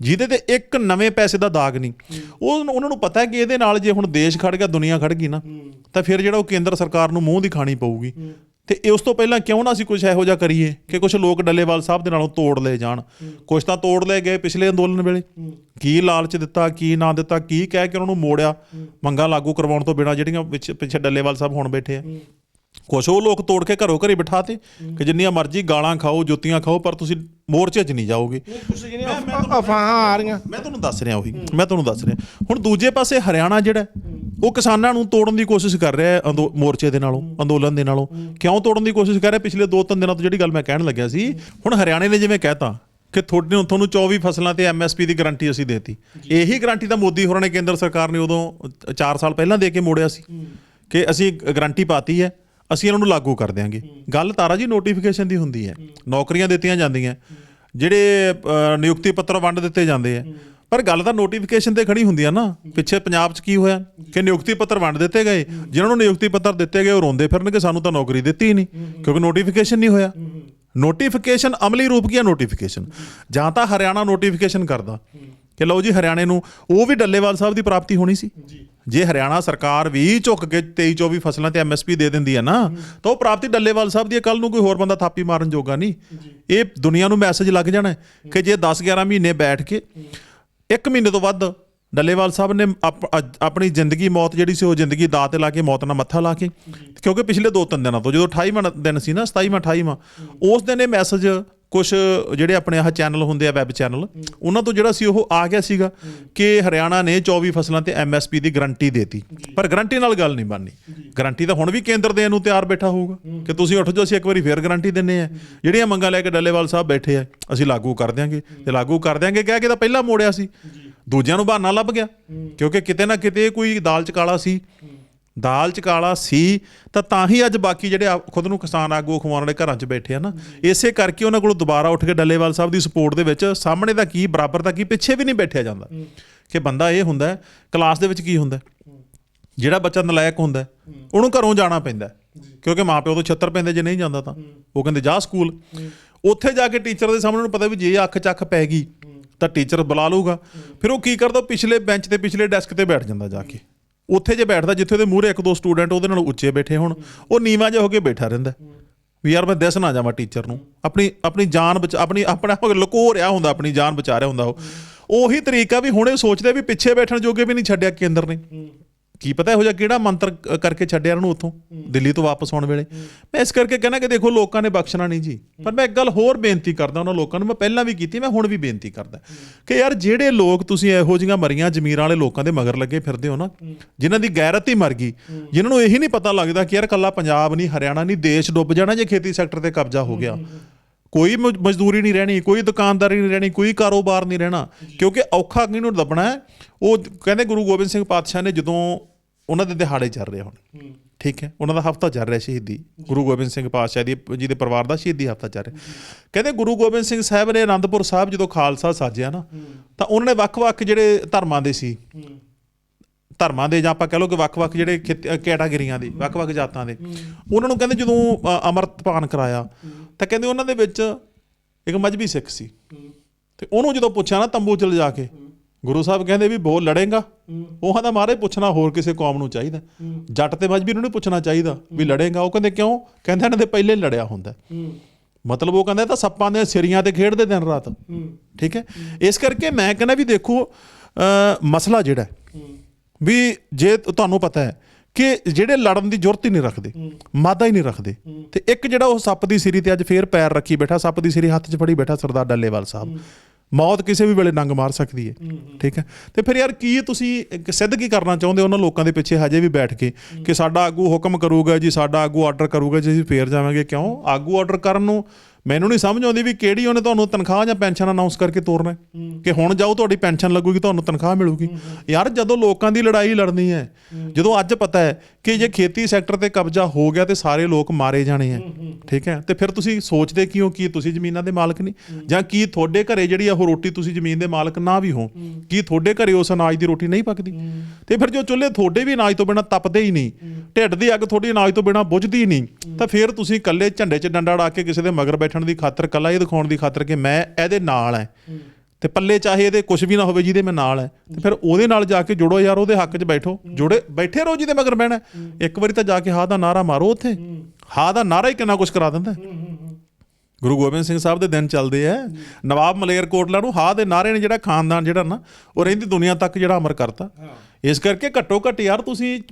ਜਿਹਦੇ ਤੇ ਇੱਕ ਨਵੇਂ ਪੈਸੇ ਦਾ ਦਾਗ ਨਹੀਂ। ਉਹ ਉਹਨਾਂ ਨੂੰ ਪਤਾ ਹੈ ਕਿ ਇਹਦੇ ਨਾਲ ਜੇ ਹੁਣ ਦੇਸ਼ ਖੜ ਗਿਆ ਦੁਨੀਆ ਖੜ ਗਈ ਨਾ ਤਾਂ ਫਿਰ ਜਿਹੜਾ ਉਹ ਕੇਂਦਰ ਸਰਕਾਰ ਨੂੰ ਮੂੰਹ ਦੀ ਖਾਣੀ ਪਊਗੀ ਤੇ ਉਸ ਤੋਂ ਪਹਿਲਾਂ ਕਿਉਂ ਨਾ ਅਸੀਂ ਕੁਝ ਇਹੋ ਜਿਹਾ ਕਰੀਏ ਕਿ ਕੁਝ ਲੋਕ ਡੱਲੇਵਾਲ ਸਾਹਿਬ ਦੇ ਨਾਲੋਂ ਤੋੜ ਲਏ ਜਾਣ। ਕੁਝ ਤਾਂ ਤੋੜ ਲਏ ਗਏ ਪਿਛਲੇ ਅੰਦੋਲਨ ਵੇਲੇ। ਕੀ ਲਾਲਚ ਦਿੱਤਾ ਕੀ ਨਾ ਦਿੱਤਾ ਕੀ ਕਹਿ ਕੇ ਉਹਨਾਂ ਨੂੰ ਮੋੜਿਆ। ਮੰਗਾਂ ਲਾਗੂ ਕਰਵਾਉਣ ਤੋਂ ਬਿਨਾਂ ਜਿਹੜੀਆਂ ਪਿੱਛੇ ਡੱਲੇਵਾਲ ਸਾਹਿਬ ਹੁਣ ਬੈਠੇ ਆ। ਕੁਛ ਉਹ ਲੋਕ ਤੋੜ ਕੇ ਘਰੋਂ ਘਰੀ ਬਿਠਾਤੇ ਕਿ ਜਿੰਨੀਆਂ ਮਰਜ਼ੀ ਗਾਲਾਂ ਖਾਓ ਜੁੱਤੀਆਂ ਖਾਓ ਪਰ ਤੁਸੀਂ ਮੋਰਚੇ 'ਚ ਨਹੀਂ ਜਾਓਗੇ। ਤੁਸੀਂ ਜਿਹੜੀਆਂ ਅਫਵਾਹਾਂ ਆ ਰਹੀਆਂ। ਮੈਂ ਤੁਹਾਨੂੰ ਦੱਸ ਰਿਹਾ ਉਹੀ। ਮੈਂ ਤੁਹਾਨੂੰ ਦੱਸ ਰਿਹਾ। ਹੁਣ ਦੂਜੇ ਪਾਸੇ ਹਰਿਆਣਾ ਜਿਹੜਾ ਉਹ ਕਿਸਾਨਾਂ ਨੂੰ ਤੋੜਨ ਦੀ ਕੋਸ਼ਿਸ਼ ਕਰ ਰਿਹਾ ਹੈ ਅੰਦੋ- ਮੋਰਚੇ ਦੇ ਨਾਲੋਂ ਅੰਦੋਲਨ ਦੇ ਨਾਲੋਂ। ਕਿਉਂ ਤੋੜਨ ਦੀ ਕੋਸ਼ਿਸ਼ ਕਰ ਰਿਹਾ? ਪਿਛਲੇ 2-3 ਦਿਨਾਂ ਤੋਂ ਜਿਹੜੀ ਗੱਲ ਮੈਂ ਕਹਿਣ ਲੱਗਿਆ ਸੀ ਹੁਣ ਹਰਿਆਣੇ ਨੇ ਜਿਵੇਂ ਕਹਿਤਾ ਕਿ ਤੁਹਾਡੇ ਤੁਹਾਨੂੰ 24 ਫਸਲਾਂ ਤੇ ਐਮਐਸਪੀ ਦੀ ਗਾਰੰਟੀ ਅਸੀਂ ਦੇਤੀ। ਇਹੀ ਗਾਰੰਟੀ ਤਾਂ ਮੋਦੀ ਹੋਰਾਂ ਨੇ ਕੇਂਦਰ ਸਰਕਾਰ ਨੇ ਉਦੋਂ 4 ਸਾਲ ਪਹਿਲਾਂ ਦੇ ਕੇ ਮੋੜਿਆ ਸੀ ਕਿ ਅਸੀਂ ਗਾਰੰਟੀ ਪਾਤੀ ਹੈ। ਅਸੀਂ ਇਹਨਾਂ ਨੂੰ ਲਾਗੂ ਕਰ ਦਿਆਂਗੇ ਗੱਲ ਤਾਰਾ ਜੀ ਨੋਟੀਫਿਕੇਸ਼ਨ ਦੀ ਹੁੰਦੀ ਹੈ। ਨੌਕਰੀਆਂ ਦਿੱਤੀਆਂ ਜਾਂਦੀਆਂ। ਜਿਹੜੇ ਨਿਯੁਕਤੀ ਪੱਤਰ ਵੰਡ ਦਿੱਤੇ ਜਾਂਦੇ ਆ। ਪਰ ਗੱਲ ਤਾਂ ਨੋਟੀਫਿਕੇਸ਼ਨ ਤੇ ਖੜੀ ਹੁੰਦੀ ਆ ਨਾ। ਪਿੱਛੇ ਪੰਜਾਬ 'ਚ ਕੀ ਹੋਇਆ? ਕਿ ਨਿਯੁਕਤੀ ਪੱਤਰ ਵੰਡ ਦਿੱਤੇ ਗਏ। ਜਿਨ੍ਹਾਂ ਨੂੰ ਨਿਯੁਕਤੀ ਪੱਤਰ ਦਿੱਤੇ ਗਏ, ਉਹ ਰੋਂਦੇ ਫਿਰਨਗੇ, ਸਾਨੂੰ ਤਾਂ ਨੌਕਰੀ ਦਿੱਤੀ ਹੀ ਨਹੀਂ। ਕਿਉਂਕਿ ਨੋਟੀਫਿਕੇਸ਼ਨ ਨਹੀਂ ਹੋਇਆ। ਨੋਟੀਫਿਕੇਸ਼ਨ ਅਮਲੀ ਰੂਪ ਕੀ ਹੈ ਨੋਟੀਫਿਕੇਸ਼ਨ ਜਾਂ ਤਾਂ ਹਰਿਆਣਾ ਨੋਟੀਫਿਕੇਸ਼ਨ ਕਰਦਾ। ਕਿ ਲਓ ਜੀ ਹਰਿਆਣੇ ਨੂੰ ਉਹ ਵੀ ਡੱਲੇਵਾਲ ਸਾਹਿਬ ਦੀ ਪ੍ਰਾਪਤੀ ਹੋਣੀ ਸੀ। ਜੀ। ਜੇ ਹਰਿਆਣਾ ਸਰਕਾਰ ਵੀ ਝੁੱਕ ਕੇ 23 24 ਫਸਲਾਂ ਤੇ ਐਮਐਸਪੀ ਦੇ ਦਿੰਦੀ ਹੈ ਨਾ ਤਾਂ ਉਹ ਪ੍ਰਾਪਤੀ ਡੱਲੇਵਾਲ ਸਾਹਿਬ ਦੀ ਕੱਲ ਨੂੰ ਕੋਈ ਹੋਰ ਬੰਦਾ ਥਾਪੀ ਮਾਰਨ ਜੋਗਾ ਨਹੀਂ। ਇਹ ਦੁਨੀਆ ਨੂੰ ਮੈਸੇਜ ਲੱਗ ਜਾਣਾ ਕਿ ਜੇ 10 11 ਮਹੀਨੇ ਬੈਠ ਕੇ ਇੱਕ ਮਹੀਨੇ ਤੋਂ ਵੱਧ ਡੱਲੇਵਾਲ ਸਾਹਿਬ ਨੇ ਆਪਣੀ ਜ਼ਿੰਦਗੀ ਮੌਤ ਜਿਹੜੀ ਸੀ ਉਹ ਜ਼ਿੰਦਗੀ ਦਾਅ ਤੇ ਲਾ ਕੇ ਮੌਤ ਨਾਲ ਮੱਥਾ ਲਾ ਕੇ ਕਿਉਂਕਿ ਪਿਛਲੇ ਦੋ ਤਿੰਨ ਦਿਨਾਂ ਤੋਂ ਜਦੋਂ 28ਵਾਂ ਦਿਨ ਸੀ ਨਾ 27ਵਾਂ 28ਵਾਂ ਉਸ ਦਿਨ ਇਹ ਮੈਸੇਜ ਕੁਝ ਜਿਹੜੇ ਆਪਣੇ ਆਹ ਚੈਨਲ ਹੁੰਦੇ ਆ ਵੈਬ ਚੈਨਲ ਉਹਨਾਂ ਤੋਂ ਜਿਹੜਾ ਸੀ ਉਹ ਆ ਗਿਆ ਸੀਗਾ ਕਿ ਹਰਿਆਣਾ ਨੇ 24 ਫਸਲਾਂ ਤੇ ਐਮਐਸਪੀ ਦੀ ਗਰੰਟੀ ਦੇਤੀ। ਪਰ ਗਰੰਟੀ ਨਾਲ ਗੱਲ ਨਹੀਂ ਬਣਨੀ। ਗਰੰਟੀ ਤਾਂ ਹੁਣ ਵੀ ਕੇਂਦਰ ਦੇਣ ਨੂੰ ਤਿਆਰ ਬੈਠਾ ਹੋਊਗਾ ਕਿ ਤੁਸੀਂ ਉੱਠ ਜਾਓ, ਅਸੀਂ ਇੱਕ ਵਾਰੀ ਫੇਰ ਗਰੰਟੀ ਦਿੰਨੇ ਆ ਜਿਹੜੀਆਂ ਮੰਗਾਂ ਲੈ ਕੇ ਡੱਲੇਵਾਲ ਸਾਹਿਬ ਬੈਠੇ ਆ, ਅਸੀਂ ਲਾਗੂ ਕਰ ਦਿਆਂਗੇ। ਤੇ ਲਾਗੂ ਕਰ ਦਿਆਂਗੇ, ਕਹਿ ਕੇ ਤਾਂ ਪਹਿਲਾਂ ਮੋੜਿਆ ਸੀ। ਦੂਜਿਆਂ ਨੂੰ ਬਹਾਨਾ ਲੱਭ ਗਿਆ। ਕਿਉਂਕਿ ਕਿਤੇ ਨਾ ਕਿਤੇ ਕੋਈ ਦਾਲ ਚ ਕਾਲਾ ਸੀ। ਦਾਲ ਚ ਕਾਲਾ ਸੀ ਤਾਂ ਤਾਂ ਹੀ ਅੱਜ ਬਾਕੀ ਜਿਹੜੇ ਖੁਦ ਨੂੰ ਕਿਸਾਨ ਆਗੂ ਖਵਾਉਣ ਵਾਲੇ ਘਰਾਂ 'ਚ ਬੈਠੇ ਆ ਨਾ। ਇਸੇ ਕਰਕੇ ਉਹਨਾਂ ਕੋਲੋਂ ਦੁਬਾਰਾ ਉੱਠ ਕੇ ਡੱਲੇਵਾਲ ਸਾਹਿਬ ਦੀ ਸਪੋਰਟ ਦੇ ਵਿੱਚ ਸਾਹਮਣੇ ਦਾ ਕੀ ਬਰਾਬਰ ਦਾ ਕੀ ਪਿੱਛੇ ਵੀ ਨਹੀਂ ਬੈਠਿਆ ਜਾਂਦਾ। ਕਿ ਬੰਦਾ ਇਹ ਹੁੰਦਾ ਕਲਾਸ ਦੇ ਵਿੱਚ ਕੀ ਹੁੰਦਾ? ਜਿਹੜਾ ਬੱਚਾ ਨਲਾਇਕ ਹੁੰਦਾ ਉਹਨੂੰ ਘਰੋਂ ਜਾਣਾ ਪੈਂਦਾ। ਕਿਉਂਕਿ ਮਾਪਿਓ ਤੋਂ ਛੱਤਰ ਪੈਂਦੇ ਜੇ ਨਹੀਂ ਜਾਂਦਾ ਤਾਂ। ਉਹ ਕਹਿੰਦੇ ਜਾ ਸਕੂਲ। ਉੱਥੇ ਜਾ ਕੇ ਟੀਚਰ ਦੇ ਸਾਹਮਣੇ ਉਹਨੂੰ ਪਤਾ ਵੀ ਜੇ ਅੱਖ ਚੱਖ ਪੈ ਗਈ ਤਾਂ ਟੀਚਰ ਬੁਲਾ ਲਊਗਾ। ਫਿਰ ਉਹ ਕੀ ਕਰਦਾ ਪਿਛਲੇ ਬੈਂਚ ਤੇ ਪਿਛਲੇ ਡੈਸਕ ਤੇ ਬੈਠ ਜਾਂਦਾ ਜਾ ਕੇ। ਉੱਥੇ ਜੇ ਬੈਠਦਾ, ਜਿੱਥੇ ਉਹਦੇ ਮੂਹਰੇ ਇੱਕ ਦੋ ਸਟੂਡੈਂਟ ਉਹਦੇ ਨਾਲ ਉੱਚੇ ਬੈਠੇ ਹੋਣ, ਉਹ ਨੀਵਾਂ ਜਿਹਾ ਹੋ ਕੇ ਬੈਠਾ ਰਹਿੰਦਾ ਵੀ ਯਾਰ ਮੈਂ ਦਿਸ ਨਾ ਜਾਵਾਂ ਟੀਚਰ ਨੂੰ। ਆਪਣੀ ਆਪਣੀ ਜਾਨ ਬਚਾ, ਆਪਣੀ, ਆਪਣਾ ਲੁਕੋ ਰਿਹਾ ਹੁੰਦਾ, ਆਪਣੀ ਜਾਨ ਬਚਾ ਰਿਹਾ ਹੁੰਦਾ ਉਹ। ਉਹੀ ਤਰੀਕਾ ਵੀ ਹੁਣੇ ਸੋਚਦੇ ਵੀ ਪਿੱਛੇ ਬੈਠਣ ਜੋਗੇ ਵੀ ਨਹੀਂ ਛੱਡਿਆ ਕੇਂਦਰ ਨੇ ਕੀ ਪਤਾ ਇਹੋ ਜਿਹਾ ਕਿਹੜਾ ਮੰਤਰ ਕਰਕੇ ਛੱਡਿਆ ਇਹਨਾਂ ਨੂੰ ਉੱਥੋਂ ਦਿੱਲੀ ਤੋਂ ਵਾਪਸ ਆਉਣ ਵੇਲੇ। ਮੈਂ ਇਸ ਕਰਕੇ ਕਹਿੰਦਾ ਕਿ ਦੇਖੋ ਲੋਕਾਂ ਨੇ ਬਖਸ਼ਣਾ ਨਹੀਂ ਜੀ। ਪਰ ਮੈਂ ਇੱਕ ਗੱਲ ਹੋਰ ਬੇਨਤੀ ਕਰਦਾ ਉਹਨਾਂ ਲੋਕਾਂ ਨੂੰ ਮੈਂ ਪਹਿਲਾਂ ਵੀ ਕੀਤੀ ਮੈਂ ਹੁਣ ਵੀ ਬੇਨਤੀ ਕਰਦਾ। ਕਿ ਯਾਰ ਜਿਹੜੇ ਲੋਕ ਤੁਸੀਂ ਇਹੋ ਜਿਹੀਆਂ ਮਰੀਆਂ ਜ਼ਮੀਰਾਂ ਵਾਲੇ ਲੋਕਾਂ ਦੇ ਮਗਰ ਲੱਗੇ ਫਿਰਦੇ ਹੋ ਨਾ ਜਿਨ੍ਹਾਂ ਦੀ ਗੈਰਤ ਹੀ ਮਰ ਗਈ ਜਿਨ੍ਹਾਂ ਨੂੰ ਇਹੀ ਨਹੀਂ ਪਤਾ ਲੱਗਦਾ ਕਿ ਯਾਰ ਕੱਲਾ ਪੰਜਾਬ ਨਹੀਂ ਹਰਿਆਣਾ ਨਹੀਂ ਦੇਸ਼ ਡੁੱਬ ਜਾਣਾ ਜੇ ਖੇਤੀ ਸੈਕਟਰ ਤੇ ਕਬਜ਼ਾ ਹੋ ਗਿਆ। ਕੋਈ ਮਜ਼- ਮਜ਼ਦੂਰੀ ਨਹੀਂ ਰਹਿਣੀ ਕੋਈ ਦੁਕਾਨਦਾਰੀ ਨਹੀਂ ਰਹਿਣੀ ਕੋਈ ਕਾਰੋਬਾਰ ਨਹੀਂ ਰਹਿਣਾ। ਕਿਉਂਕਿ ਔਖਾ ਕਿਹਨੂੰ ਦੱਬਣਾ ਹੈ? ਉਹ ਕਹਿੰਦੇ ਗੁਰੂ ਗੋਬਿੰਦ ਸਿੰਘ ਪਾਤਸ਼ਾਹ ਨੇ ਜਦੋਂ ਉਹਨਾਂ ਦੇ ਦਿਹਾੜੇ ਚੱਲ ਰਹੇ ਹੁਣ। ਠੀਕ ਹੈ? ਉਹਨਾਂ ਦਾ ਹਫਤਾ ਚੱਲ ਰਿਹਾ ਸ਼ਹੀਦੀ। ਗੁਰੂ ਗੋਬਿੰਦ ਸਿੰਘ ਪਾਤਸ਼ਾਹ ਦੀ ਜਿਹਦੇ ਪਰਿਵਾਰ ਦਾ ਸ਼ਹੀਦੀ ਹਫਤਾ ਚੱਲ ਰਿਹਾ। ਕਹਿੰਦੇ ਗੁਰੂ ਗੋਬਿੰਦ ਸਿੰਘ ਸਾਹਿਬ ਨੇ ਆਨੰਦਪੁਰ ਸਾਹਿਬ ਜਦੋਂ ਖਾਲਸਾ ਸਾਜਿਆ ਨਾ ਤਾਂ ਉਹਨਾਂ ਨੇ ਵੱਖ-ਵੱਖ ਜਿਹੜੇ ਧਰਮਾਂ ਦੇ ਸੀ ਧਰਮਾਂ ਦੇ ਜਾਂ ਆਪਾਂ ਕਹ ਲਓ ਕਿ ਵੱਖ-ਵੱਖ ਜਿਹੜੇ ਕੈਟਾਗਰੀਆਂ ਦੇ ਵੱਖ-ਵੱਖ ਜਾਤਾਂ ਦੇ। ਉਹਨਾਂ ਨੂੰ ਕਹਿੰਦੇ ਜਦੋਂ ਅੰਮ੍ਰਿਤਪਾਨ ਕਰਾਇਆ ਤਾਂ ਕਹਿੰਦੇ ਉਹਨਾਂ ਦੇ ਵਿੱਚ ਇੱਕ ਮਜਬੀ ਸਿੱਖ ਸੀ। ਤੇ ਉਹਨੂੰ ਜਦੋਂ ਪੁੱਛਿਆ ਨਾ ਤੰਬੂ ਚ ਲਿਜਾ ਕੇ ਗੁਰੂ ਸਾਹਿਬ ਕਹਿੰਦੇ ਵੀ ਬੋਲ ਲੜੇਗਾ। ਉਹ ਕਹਿੰਦਾ ਮਾਰੇ ਪੁੱਛਣਾ ਹੋਰ ਕਿਸੇ ਕੌਮ ਨੂੰ ਚਾਹੀਦਾ। ਜੱਟ ਤੇ ਮਜਬੀ ਨੂੰ ਨਹੀਂ ਪੁੱਛਣਾ ਚਾਹੀਦਾ ਵੀ ਲੜੇਗਾ। ਉਹ ਕਹਿੰਦੇ ਕਿਉਂ? ਕਹਿੰਦੇ ਇਹਨਾਂ ਦੇ ਪਹਿਲੇ ਲੜਿਆ ਹੁੰਦਾ। ਮਤਲਬ ਉਹ ਕਹਿੰਦਾ ਤਾਂ ਸੱਪਾਂ ਦੇ ਸਿਰੀਆਂ ਤੇ ਖੇਡਦੇ ਦਿਨ ਰਾਤ। ਠੀਕ ਹੈ? ਇਸ ਕਰਕੇ ਮੈਂ ਕਹਿੰਦਾ ਵੀ ਦੇਖੋ ਮਸਲਾ ਜਿਹੜਾ ਵੀ ਜੇ ਤੁਹਾਨੂੰ ਪਤਾ ਹੈ ਕਿ ਜਿਹੜੇ ਲੜਨ ਦੀ ਜ਼ਰੂਰਤ ਹੀ ਨਹੀਂ ਰੱਖਦੇ ਮਾਦਾ ਹੀ ਨਹੀਂ ਰੱਖਦੇ। ਤੇ ਇੱਕ ਜਿਹੜਾ ਉਹ ਸੱਪ ਦੀ ਸਿਰੀ ਤੇ ਅੱਜ ਫੇਰ ਪੈਰ ਰੱਖੀ ਬੈਠਾ ਸੱਪ ਦੀ ਸਿਰੀ ਹੱਥ 'ਚ ਫੜੀ ਬੈਠਾ ਸਰਦਾਰ ਡੱਲੇਵਾਲ ਸਾਹਿਬ। ਮੌਤ ਕਿਸੇ ਵੀ ਵੇਲੇ ਨੰਗ ਮਾਰ ਸਕਦੀ ਹੈ ਠੀਕ ਹੈ? ਤੇ ਫਿਰ ਯਾਰ ਕੀ ਤੁਸੀਂ ਸਿੱਧ ਕੀ ਕਰਨਾ ਚਾਹੁੰਦੇ ਉਹਨਾਂ ਲੋਕਾਂ ਦੇ ਪਿੱਛੇ ਹਜੇ ਵੀ ਬੈਠ ਕੇ? ਕਿ ਸਾਡਾ ਆਗੂ ਹੁਕਮ ਕਰੂਗਾ ਜੀ ਸਾਡਾ ਆਗੂ ਆਰਡਰ ਕਰੂਗਾ ਜੀ ਅਸੀਂ ਫੇਰ ਜਾਵਾਂਗੇ। ਕਿਉਂ? ਆਗੂ ਆਰਡਰ ਕਰਨ ਨੂੰ ਮੈਨੂੰ ਨਹੀਂ ਸਮਝ ਆਉਂਦੀ ਵੀ ਕਿਹੜੀ ਉਹਨੇ ਤੁਹਾਨੂੰ ਤਨਖਾਹ ਜਾਂ ਪੈਨਸ਼ਨ ਅਨਾਉਂਸ ਕਰਕੇ ਤੋਰਨਾ ਕਿ ਹੁਣ ਜਾਓ ਤੁਹਾਡੀ ਪੈਨਸ਼ਨ ਲੱਗੂਗੀ ਤੁਹਾਨੂੰ ਤਨਖਾਹ ਮਿਲੂਗੀ। ਯਾਰ ਜਦੋਂ ਲੋਕਾਂ ਦੀ ਲੜਾਈ ਲੜਨੀ ਹੈ। ਜਦੋਂ ਅੱਜ ਪਤਾ ਹੈ ਕਿ ਜੇ ਖੇਤੀ ਸੈਕਟਰ ਤੇ ਕਬਜ਼ਾ ਹੋ ਗਿਆ ਤੇ ਸਾਰੇ ਲੋਕ ਮਾਰੇ ਜਾਣੇ ਆ। ਠੀਕ ਹੈ? ਤੇ ਫਿਰ ਤੁਸੀਂ ਸੋਚਦੇ ਕਿਉਂ ਕੀ ਤੁਸੀਂ ਜ਼ਮੀਨਾਂ ਦੇ ਮਾਲਕ ਨਹੀਂ? ਜਾਂ ਕੀ ਤੁਹਾਡੇ ਘਰੇ ਜਿਹੜੀ ਉਹ ਰੋਟੀ ਤੁਸੀਂ ਜ਼ਮੀਨ ਦੇ ਮਾਲਕ ਨਾ ਵੀ ਹੋ। ਕੀ ਤੁਹਾਡੇ ਘਰੇ ਉਸ ਅਨਾਜ ਦੀ ਰੋਟੀ ਨਹੀਂ ਪੱਕਦੀ? ਤੇ ਫਿਰ ਜੋ ਚੁੱਲ੍ਹੇ ਤੁਹਾਡੇ ਵੀ ਅਨਾਜ ਤੋਂ ਬਿਨਾ ਤਪਦੇ ਹੀ ਨਹੀਂ ਢਿੱਡ ਦੀ ਅੱਗ ਤੁਹਾਡੀ ਅਨਾਜ ਤੋਂ ਬਿਨਾ ਬੁਝਦੀ ਹੀ। ਨਹੀਂ ਤਾਂ ਫਿਰ ਤੁਸੀਂ ਇਕੱਲੇ ਝੰਡੇ 'ਚ ਡੰਡਾ ਡਾ ਕੇ ਕਿਸੇ ਦੇ ਮਗਰ ਬੈਠਣ ਦੀ ਖਾਤਰ ਕੱਲਾ ਇਹ ਦਿਖਾਉਣ ਦੀ ਖਾਤਰ ਕਿ ਮੈਂ ਇਹਦੇ ਨਾਲ ਹੈ। ਤੇ ਪੱਲੇ ਚਾਹੇ ਇਹਦੇ ਕੁਝ ਵੀ ਨਾ ਹੋਵੇ ਜਿਹਦੇ ਮੈਂ ਨਾਲ ਹੈ ਤੇ ਫਿਰ ਉਹਦੇ ਨਾਲ ਜਾ ਕੇ ਜੁੜੋ ਯਾਰ ਉਹਦੇ ਹੱਕ 'ਚ ਬੈਠੋ। ਜੁੜੇ ਬੈਠੇ ਰਹੋ ਜਿਹਦੇ ਮਗਰ ਬਹਿਣਾ। ਇੱਕ ਵਾਰੀ ਤਾਂ ਜਾ ਕੇ ਹਾਂ ਦਾ ਨਾਰਾ ਮਾਰੋ ਉੱਥੇ। ਹਾਂ। ਦਾ ਨਾਰਾ ਹੀ ਕਿੰਨਾ ਕੁਝ ਕਰਾ ਦਿੰਦਾ। ਗੁਰੂ ਗੋਬਿੰਦ ਸਿੰਘ ਸਾਹਿਬ ਦੇ ਦਿਨ ਚੱਲਦੇ ਆ। ਨਵਾਬ ਮਲੇਰਕੋਟਲਾ ਨੂੰ ਹਾਂ ਦੇ ਨਾਰੇ ਨੇ ਜਿਹੜਾ ਖਾਨਦਾਨ ਜਿਹੜਾ ਨਾ ਉਹ ਰਹਿੰਦੀ ਦੁਨੀਆ ਤੱਕ ਜਿਹੜਾ ਅਮਰ ਕਰਤਾ। ਇਸ ਕਰਕੇ ਘੱਟੋ ਘੱਟ ਯਾਰ ਤੁਸੀਂ